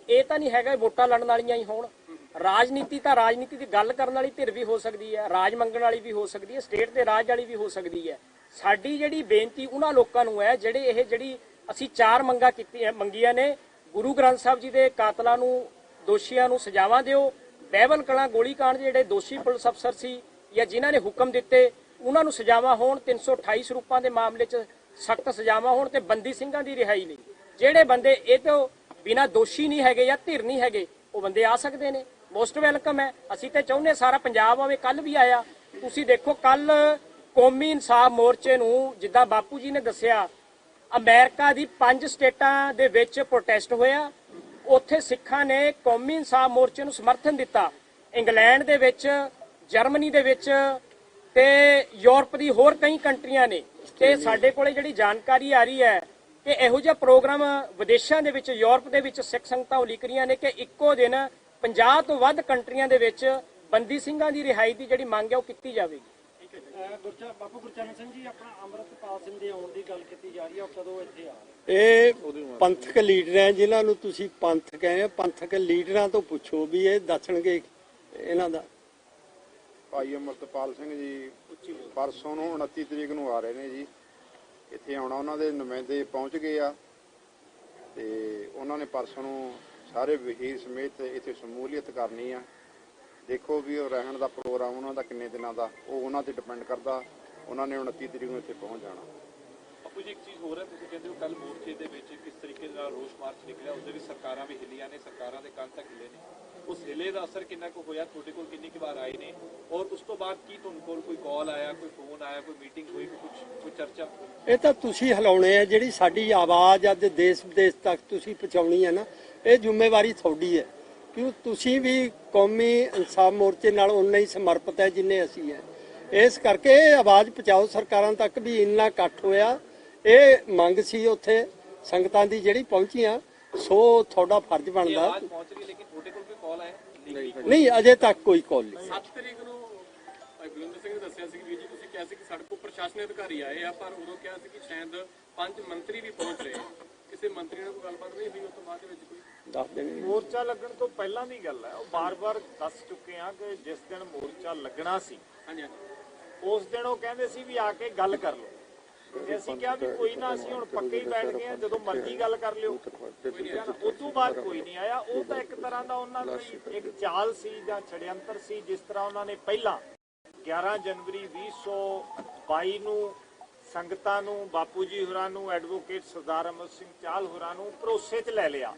ਇਹ ਤਾਂ ਨਹੀਂ ਹੈਗਾ ਵੋਟਾਂ ਲੜਨ ਵਾਲੀਆਂ ਹੀ ਹੋਣ। ਰਾਜਨੀਤੀ ਤਾਂ ਰਾਜਨੀਤੀ ਦੀ ਗੱਲ ਕਰਨ ਵਾਲੀ ਧਿਰ ਵੀ ਹੋ ਸਕਦੀ ਹੈ, ਰਾਜ ਮੰਗਣ ਵਾਲੀ ਵੀ ਹੋ ਸਕਦੀ ਹੈ, ਸਟੇਟ ਦੇ ਰਾਜ ਵਾਲੀ ਵੀ ਹੋ ਸਕਦੀ ਹੈ। ਸਾਡੀ ਜਿਹੜੀ ਬੇਨਤੀ ਉਹਨਾਂ ਲੋਕਾਂ ਨੂੰ ਹੈ, ਜਿਹੜੇ ਇਹ ਜਿਹੜੀ ਅਸੀਂ ਚਾਰ ਮੰਗਾਂ ਕੀਤੀ ਮੰਗੀਆਂ ਨੇ, ਗੁਰੂ ਗ੍ਰੰਥ ਸਾਹਿਬ ਜੀ ਦੇ ਕਾਤਲਾਂ ਨੂੰ, ਦੋਸ਼ੀਆਂ ਨੂੰ ਸਜ਼ਾਵਾਂ ਦਿਓ। ਬਹਿਬਲ ਕਲਾਂ ਗੋਲੀकांड ਦੇ ਜਿਹੜੇ ਦੋਸ਼ੀ ਪੁਲਿਸ ਅਫਸਰ ਸੀ ਜਾਂ ਜਿਨ੍ਹਾਂ ਨੇ ਹੁਕਮ ਦਿੱਤੇ, ਉਹਨਾਂ ਨੂੰ ਸਜ਼ਾਵਾਂ ਹੋਣ 328 ਸਰੂਪਾਂ ਦੇ ਮਾਮਲੇ 'ਚ ਸਖਤ ਸਜ਼ਾਵਾਂ ਹੋਣ ਤੇ ਬੰਦੀ ਸਿੰਘਾਂ ਦੀ ਰਿਹਾਈ ਲਈ। ਜਿਹੜੇ ਬੰਦੇ ਇਹ ਤੋਂ ਬਿਨਾਂ ਦੋਸ਼ੀ ਨਹੀਂ ਹੈਗੇ ਜਾਂ ਧਿਰ ਨਹੀਂ ਹੈਗੇ, ਉਹ ਬੰਦੇ ਆ ਸਕਦੇ ਨੇ। ਮੋਸਟ ਵੈਲਕਮ ਹੈ। ਅਸੀਂ ਤੇ ਚਾਹੁੰਦੇ ਸਾਰਾ ਪੰਜਾਬ ਆਵੇ ਕੱਲ ਵੀ ਆਇਆ। ਤੁਸੀਂ ਦੇਖੋ ਕੱਲ ਕੌਮੀ ਇਨਸਾਫ ਮੋਰਚੇ ਨੂੰ ਜਿੱਦਾਂ ਬਾਪੂ ਜੀ ਨੇ ਦੱਸਿਆ, ਅਮਰੀਕਾ ਦੀ ਪੰਜ ਸਟੇਟਾਂ ਦੇ ਵਿੱਚ ਪ੍ਰੋਟੈਸਟ ਹੋਇਆ। ਉੱਥੇ ਸਿੱਖਾਂ ਨੇ ਕੌਮੀ ਇਨਸਾਫ ਮੋਰਚੇ ਨੂੰ ਸਮਰਥਨ ਦਿੱਤਾ। ਇੰਗਲੈਂਡ ਦੇ ਵਿੱਚ, ਜਰਮਨੀ ਦੇ ਵਿੱਚ ਤੇ ਯੂਰਪ ਦੀ ਹੋਰ ਕਈ ਕੰਟਰੀਆਂ ਨੇ। ਤੇ ਸਾਡੇ ਕੋਲੇ ਜਿਹੜੀ ਜਾਣਕਾਰੀ ਆ ਰਹੀ ਹੈ ਕਿ ਇਹੋ ਜਿਹਾ ਪ੍ਰੋਗਰਾਮ ਵਿਦੇਸ਼ਾਂ ਦੇ ਵਿੱਚ, ਯੂਰਪ ਦੇ ਵਿੱਚ ਸਿੱਖ ਸੰਗਤਾਂ ਉਲੀਕ ਰਹੀਆਂ ਨੇ ਕਿ ਇੱਕੋ ਦਿਨ 50 ਤੋਂ ਵੱਧ ਕੰਟਰੀਆਂ ਦੇ ਵਿੱਚ ਬੰਦੀ ਸਿੰਘਾਂ ਦੀ ਰਿਹਾਈ ਦੀ ਜਿਹੜੀ ਮੰਗ ਹੈ ਉਹ ਕੀਤੀ ਜਾਵੇਗੀ। ਬਾਪੂ ਗੁਰਚਰਨ ਸਿੰਘ ਜੀ ਆਪਣਾ ਅੰਮ੍ਰਿਤਪਾਲ ਸਿੰਘ ਦੇ ਆਉਣ ਦੀ ਗੱਲ ਕੀਤੀ ਜਾ ਰਹੀ ਹੈ ਉਹ ਕਦੋਂ ਇੱਥੇ ਆ ਰਹੇ? ਇਹ ਪੰਥਕ ਲੀਡਰ ਹੈ ਜਿਨ੍ਹਾਂ ਨੂੰ ਤੁਸੀਂ ਪੰਥ ਕਹਿੰਦੇ ਹੋ, ਪੰਥਕ ਲੀਡਰਾਂ ਤੋਂ ਪੁੱਛੋ ਵੀ ਇਹ ਦੱਸਣਗੇ ਇਹਨਾਂ ਦਾ। ਭਾਈ ਅਮਰਤਪਾਲ ਸਿੰਘ ਜੀ ਪਰਸੋਂ ਨੂੰ 29 ਤਰੀਕ ਨੂੰ ਆ ਰਹੇ ਨੇ ਜੀ। ਇੱਥੇ ਆਉਣਾ ਉਹਨਾਂ ਦੇ ਨੁਮਾਇੰਦੇ ਪਹੁੰਚ ਗਏ ਆ। ਤੇ ਉਹਨਾਂ ਨੇ ਪਰਸੋਂ ਨੂੰ ਸਾਰੇ ਵਹੀਰ ਸਮੇਤ ਇੱਥੇ ਸ਼ਮੂਲੀਅਤ ਕਰਨੀ ਆ। ਦੇਖੋ ਵੀ ਉਹ ਰਹਿਣ ਦਾ ਪ੍ਰੋਗਰਾਮ ਉਹਨਾਂ ਦਾ ਕਿੰਨੇ ਦਿਨਾਂ ਦਾ, ਉਹ ਉਹਨਾਂ ਤੇ ਡਿਪੈਂਡ ਕਰਦਾ, ਉਹਨਾਂ ਨੇ 29 ਤਰੀਕ ਨੂੰ ਇੱਥੇ ਪਹੁੰਚ ਜਾਣਾ। ਬਾਪੂ ਇੱਕ ਚੀਜ਼ ਹੋਰ ਹੈ, ਤੁਸੀਂ ਕਹਿੰਦੇ ਹੋ ਕੱਲ ਮੋਰਚੇ ਦੇ ਵਿੱਚ ਕਿਸ ਤਰੀਕੇ ਨਾਲ ਰੋਸ ਮਾਰਚ ਨਿਕਲਿਆ, ਉਹਦੇ ਵਿੱਚ ਸਰਕਾਰਾਂ ਵੀ ਹਿੱਲੀਆਂ ਨੇ, ਸਰਕਾਰਾਂ ਦੇ ਕੰਨ ਤੱਕ ਹਿੱਲੇ ਨੇ। ਉਸ ਹਿੱਲੇ ਦਾ ਅਸਰ ਕਿੰਨਾ ਕੁ ਹੋਇਆ? ਤੁਹਾਡੇ ਕੋਲ ਕਿੰਨੀ ਕੁ ਵਾਰ ਆਏ ਨੇ? ਔਰ ਉਸ ਤੋਂ ਬਾਅਦ ਕੀ ਤੁਹਾਨੂੰ ਕੋਲ ਕੋਈ ਕਾਲ ਆਇਆ, ਕੋਈ ਫੋਨ ਆਇਆ, ਕੋਈ ਮੀਟਿੰਗ ਹੋਈ ਕੁਝ ਕੋਈ ਚਰਚਾ? ਇਹ ਤਾਂ ਤੁਸੀਂ ਹਿਲਾਉਣੇ ਆ, ਜਿਹੜੀ ਸਾਡੀ ਆਵਾਜ਼ ਅੱਜ ਦੇਸ਼ ਵਿਦੇਸ਼ ਤੱਕ ਤੁਸੀਂ ਪਹੁੰਚਾਉਣੀ ਹੈ ਨਾ, ਇਹ ਜ਼ਿੰਮੇਵਾਰੀ ਤੁਹਾਡੀ ਹੈ। ਕਿਉਂ? ਤੁਸੀਂ ਵੀ ਕੌਮੀ ਇਨਸਾਫ ਮੋਰਚੇ ਨਾਲ ਉਨਾ ਹੀ ਸਮਰਪਿਤ ਹੈ ਜਿੰਨੇ ਅਸੀਂ ਹੈ। ਇਸ ਕਰਕੇ ਇਹ ਆਵਾਜ਼ ਪਹੁੰਚਾਓ, ਸਰਕਾਰਾਂ ਤੱਕ ਵੀ ਇੰਨਾ ਇਕੱਠ ਹੋਇਆ। ਇਹ ਮੰਗ ਸੀ ਉੱਥੇ, ਸੰਗਤਾਂ ਦੀ ਜਿਹੜੀ ਪਹੁੰਚੀਆਂ ਸੋ ਤੁਹਾਡਾ ਫਰਜ਼ ਬਣਦਾ। ਆਵਾਜ਼ ਪਹੁੰਚ ਰਹੀ ਲੇਕਿਨ ਤੁਹਾਡੇ ਕੋਲ ਕੋਈ ਕਾਲ ਆਇਆ? ਨਹੀਂ ਨਹੀਂ ਅਜੇ ਤੱਕ ਕੋਈ ਕਾਲ ਨਹੀਂ। 7 ਤਰੀਕ ਨੂੰ ਭਾਈ ਬਲਵਿੰਦਰ ਸਿੰਘ ਨੇ ਦੱਸਿਆ ਸੀ ਕਿ ਵੀਰ ਜੀ ਤੁਸੀਂ ਕਿਹਾ ਸੀ ਕਿ ਸਾਡੇ ਕੋਲ ਪ੍ਰਸ਼ਾਸਨਿਕ ਅਧਿਕਾਰੀ ਆਏ ਆ ਪਰ ਉਦੋਂ ਕਿਹਾ ਸੀ ਕਿ ਸ਼ਾਇਦ ਪੰਜ ਮੰਤਰੀ ਵੀ ਪਹੁੰਚ ਰਹੇ ਆ। ਕਿਸੇ ਮੰਤਰੀ ਨਾਲ ਕੋਈ ਗੱਲਬਾਤ ਨਹੀਂ ਹੋਈ ਉਸ ਤੋਂ ਬਾਅਦ ਦੇ ਵਿੱਚ ਕੋਈ ਦੱਸ ਦੇਣਗੇ। ਮੋਰਚਾ ਲੱਗਣ ਤੋਂ ਪਹਿਲਾਂ ਦੀ ਗੱਲ ਹੈ ਉਹ ਬਾਰ-ਬਾਰ ਦੱਸ ਚੁੱਕੇ ਆ ਕਿ ਜਿਸ ਦਿਨ ਮੋਰਚਾ ਲੱਗਣਾ ਸੀ ਹਾਂਜੀ ਹਾਂਜੀ। ਉਸ ਦਿਨ ਉਹ ਕਹਿੰਦੇ ਸੀ ਵੀ ਆ ਕੇ ਗੱਲ ਕਰ ਲਓ। ਤੇ ਅਸੀਂ ਕਿਹਾ ਵੀ ਕੋਈ ਨਾ ਅਸੀਂ ਹੁਣ ਪੱਕੇ ਹੀ ਬੈਠ ਗਏ ਆ ਜਦੋਂ ਮਰਜ਼ੀ ਗੱਲ ਕਰ ਲਿਓ। ਉਸ ਤੋਂ ਬਾਅਦ ਕੋਈ ਨਹੀਂ ਆਇਆ। ਉਹ ਤਾਂ ਇੱਕ ਤਰ੍ਹਾਂ ਦਾ ਉਹਨਾਂ ਦੀ ਇੱਕ ਚਾਲ ਸੀ ਜਾਂ ਛੜਯੰਤਰ ਸੀ, ਜਿਸ ਤਰ੍ਹਾਂ ਉਹਨਾਂ ਨੇ ਪਹਿਲਾਂ 11 ਜਨਵਰੀ 2022 ਨੂੰ ਸੰਗਤਾਂ ਨੂੰ ਬਾਪੂ ਜੀ ਹੋਰਾਂ ਨੂੰ, ਐਡਵੋਕੇਟ ਸਰਦਾਰ ਅਮਰ ਸਿੰਘ ਚਾਲ ਹੋਰਾਂ ਨੂੰ ਭਰੋਸੇ 'ਚ ਲੈ ਲਿਆ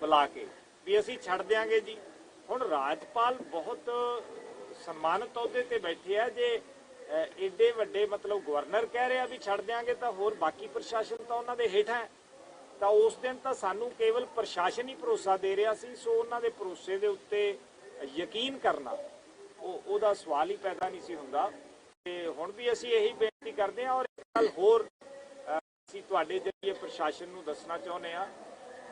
ਬੁਲਾ ਕੇ ਵੀ ਅਸੀਂ ਛੱਡ ਦਿਆਂਗੇ ਜੀ। ਹੁਣ ਰਾਜਪਾਲ ਬਹੁਤ ਸਨਮਾਨਤ ਅਹੁਦੇ ਤੇ ਬੈਠੇ ਆ। ਜੇ ਅ, ਏਡੇ ਵੱਡੇ ਮਤਲਬ ਗਵਰਨਰ ਕਹਿ ਰਿਹਾ ਵੀ ਛੱਡ ਦਿਆਂਗੇ ਤਾਂ ਹੋਰ ਬਾਕੀ ਪ੍ਰਸ਼ਾਸਨ ਤਾਂ ਉਹਨਾਂ ਦੇ ਹੇਠਾਂ ਹੈ। ਤਾਂ ਉਸ ਦਿਨ ਤਾਂ ਸਾਨੂੰ ਕੇਵਲ ਪ੍ਰਸ਼ਾਸਨ ਹੀ ਭਰੋਸਾ ਦੇ ਰਿਹਾ ਸੀ ਸੋ ਉਹਨਾਂ ਦੇ ਭਰੋਸੇ ਦੇ ਉੱਤੇ ਯਕੀਨ ਕਰਨਾ ਉਹ ਉਹਦਾ ਸਵਾਲ ਹੀ ਪੈਦਾ ਨਹੀਂ ਸੀ ਹੁੰਦਾ। ਤੇ ਹੁਣ ਵੀ ਅਸੀਂ ਇਹੀ ਬੇਨਤੀ ਕਰਦੇ ਹਾਂ ਔਰ ਇੱਕ ਗੱਲ ਹੋਰ ਅਸੀਂ ਤੁਹਾਡੇ ਜਰੀਏ ਪ੍ਰਸ਼ਾਸਨ ਨੂੰ ਦੱਸਣਾ ਚਾਹੁੰਦੇ ਹਾਂ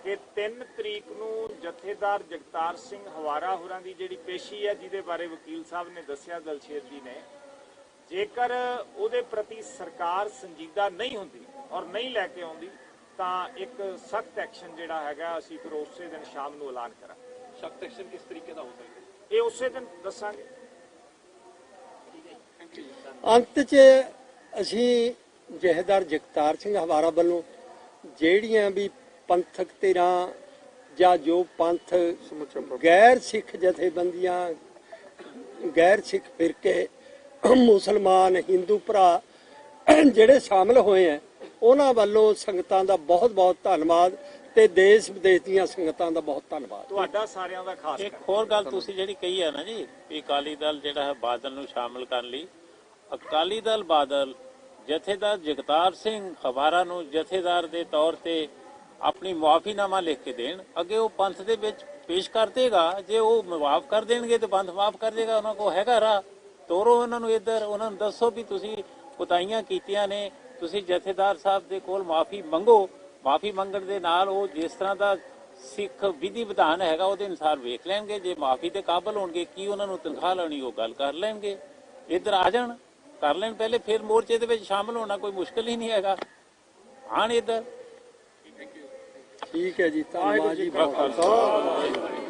ਕਿ 3 ਤਰੀਕ ਨੂੰ ਜਥੇਦਾਰ ਜਗਤਾਰ ਸਿੰਘ ਹਵਾਰਾ ਹੋਰਾਂ ਦੀ ਜਿਹੜੀ ਪੇਸ਼ੀ ਹੈ ਜਿਹਦੇ ਬਾਰੇ ਵਕੀਲ ਸਾਹਿਬ ਨੇ ਦੱਸਿਆ ਦਲਸ਼ੇਰ ਜੀ ਨੇ ਜੇਕਰ ਉਹਦੇ ਪ੍ਰਤੀ ਸਰਕਾਰ ਸੰਜੀਦਾ ਨਹੀਂ ਹੁੰਦੀ ਔਰ ਨਹੀਂ ਲੈ ਕੇ ਆਉਂਦੀ ਤਾਂ ਇੱਕ ਸਖਤ ਐਕਸ਼ਨ ਜਿਹੜਾ ਹੈਗਾ ਅਸੀਂ ਫਿਰ ਉਸੇ ਦਿਨ ਸ਼ਾਮ ਨੂੰ ਐਲਾਨ ਕਰਾਂਗੇ। ਸਖਤ ਐਕਸ਼ਨ ਕਿਸ ਤਰੀਕੇ ਦਾ ਹੋ ਸਕਦਾ ਇਹ ਉਸੇ ਦਿਨ ਦੱਸਾਂਗੇ। ਅੰਤ 'ਚ ਅਸੀਂ ਜਹੇਦਾਰ ਜਗਤਾਰ ਸਿੰਘ ਹਵਾਰਾ ਵੱਲੋਂ ਜਿਹੜੀਆਂ ਵੀ ਪੰਥਕ ਧਿਰਾਂ ਜਾਂ ਜੋ ਪੰਥ ਗੈਰ ਸਿੱਖ ਜਥੇਬੰਦੀਆਂ ਗੈਰ ਸਿੱਖ ਫਿਰਕੇ ਮੁਸਲਮਾਨ ਹਿੰਦੂ ਭਰਾ ਜਿਹੜੇ ਸ਼ਾਮਲ ਹੋਏ ਆ ਉਹਨਾਂ ਵੱਲੋਂ ਸੰਗਤਾਂ ਦਾ ਬਹੁਤ ਬਹੁਤ ਧੰਨਵਾਦ ਤੇ ਦੇਸ਼ ਵਿਦੇਸ਼ ਦੀਆਂ ਸੰਗਤਾਂ ਦਾ ਬਹੁਤ ਧੰਨਵਾਦ। ਤੁਹਾਡਾ ਸਾਰਿਆਂ ਦਾ ਖਾਸ ਇੱਕ ਹੋਰ ਗੱਲ ਤੁਸੀਂ ਜਿਹੜੀ ਕਹੀ ਹੈ ਨਾ ਜੀ ਵੀ ਅਕਾਲੀ ਦਲ ਜਿਹੜਾ ਹੈ ਬਾਦਲ ਨੂੰ ਸ਼ਾਮਲ ਕਰਨ ਲਈ ਅਕਾਲੀ ਦਲ ਬਾਦਲ ਜਥੇਦਾਰ ਜਗਤਾਰ ਸਿੰਘ ਖਬਾਰਾ ਨੂੰ ਜਥੇਦਾਰ ਦੇ ਤੌਰ ਤੇ ਆਪਣੀ ਮੁਆਫੀਨਾਮਾ ਲਿਖ ਕੇ ਦੇਣ ਅੱਗੇ ਉਹ ਪੰਥ ਦੇ ਵਿੱਚ ਪੇਸ਼ ਕਰ ਦੇਗਾ ਜੇ ਉਹ ਮਾਫ ਕਰ ਦੇਣਗੇ ਤੇ ਪੰਥ ਮਾਫ ਕਰ ਦੇਗਾ ਉਹਨਾਂ ਕੋ ਹੈਗਾ ਰਾ ਤੋਰੋ ਉਹਨਾਂ ਨੂੰ ਇੱਧਰ, ਉਹਨਾਂ ਨੂੰ ਦੱਸੋ ਵੀ ਤੁਸੀਂ ਕੁਤਾਈਆਂ ਕੀਤੀਆਂ ਨੇ, ਤੁਸੀਂ ਜਥੇਦਾਰ ਸਾਹਿਬ ਦੇ ਕੋਲ ਮਾਫੀ ਮੰਗੋ, ਮਾਫੀ ਮੰਗਣ ਦੇ ਨਾਲ ਉਹ ਜਿਸ ਤਰ੍ਹਾਂ ਦਾ ਸਿੱਖ ਵਿਧੀ ਵਿਧਾਨ ਹੈਗਾ ਉਹਦੇ ਅਨੁਸਾਰ ਵੇਖ ਲੈਣਗੇ, ਜੇ ਮਾਫੀ ਦੇ ਕਾਬਲ ਹੋਣਗੇ ਕੀ ਉਹਨਾਂ ਨੂੰ ਤਨਖਾਹ ਲੈਣੀ ਉਹ ਗੱਲ ਕਰ ਲੈਣਗੇ। ਇੱਧਰ ਆ ਜਾਣ, ਕਰ ਲੈਣ ਪਹਿਲੇ, ਫਿਰ ਮੋਰਚੇ ਦੇ ਵਿੱਚ ਸ਼ਾਮਲ ਹੋਣਾ ਕੋਈ ਮੁਸ਼ਕਲ ਹੀ ਨਹੀਂ ਹੈਗਾ। ਆਣ ਇੱਧਰ। ਠੀਕ ਹੈ ਜੀ, ਧੰਨਵਾਦ ਜੀ ਬਹੁਤ ਬਹੁਤ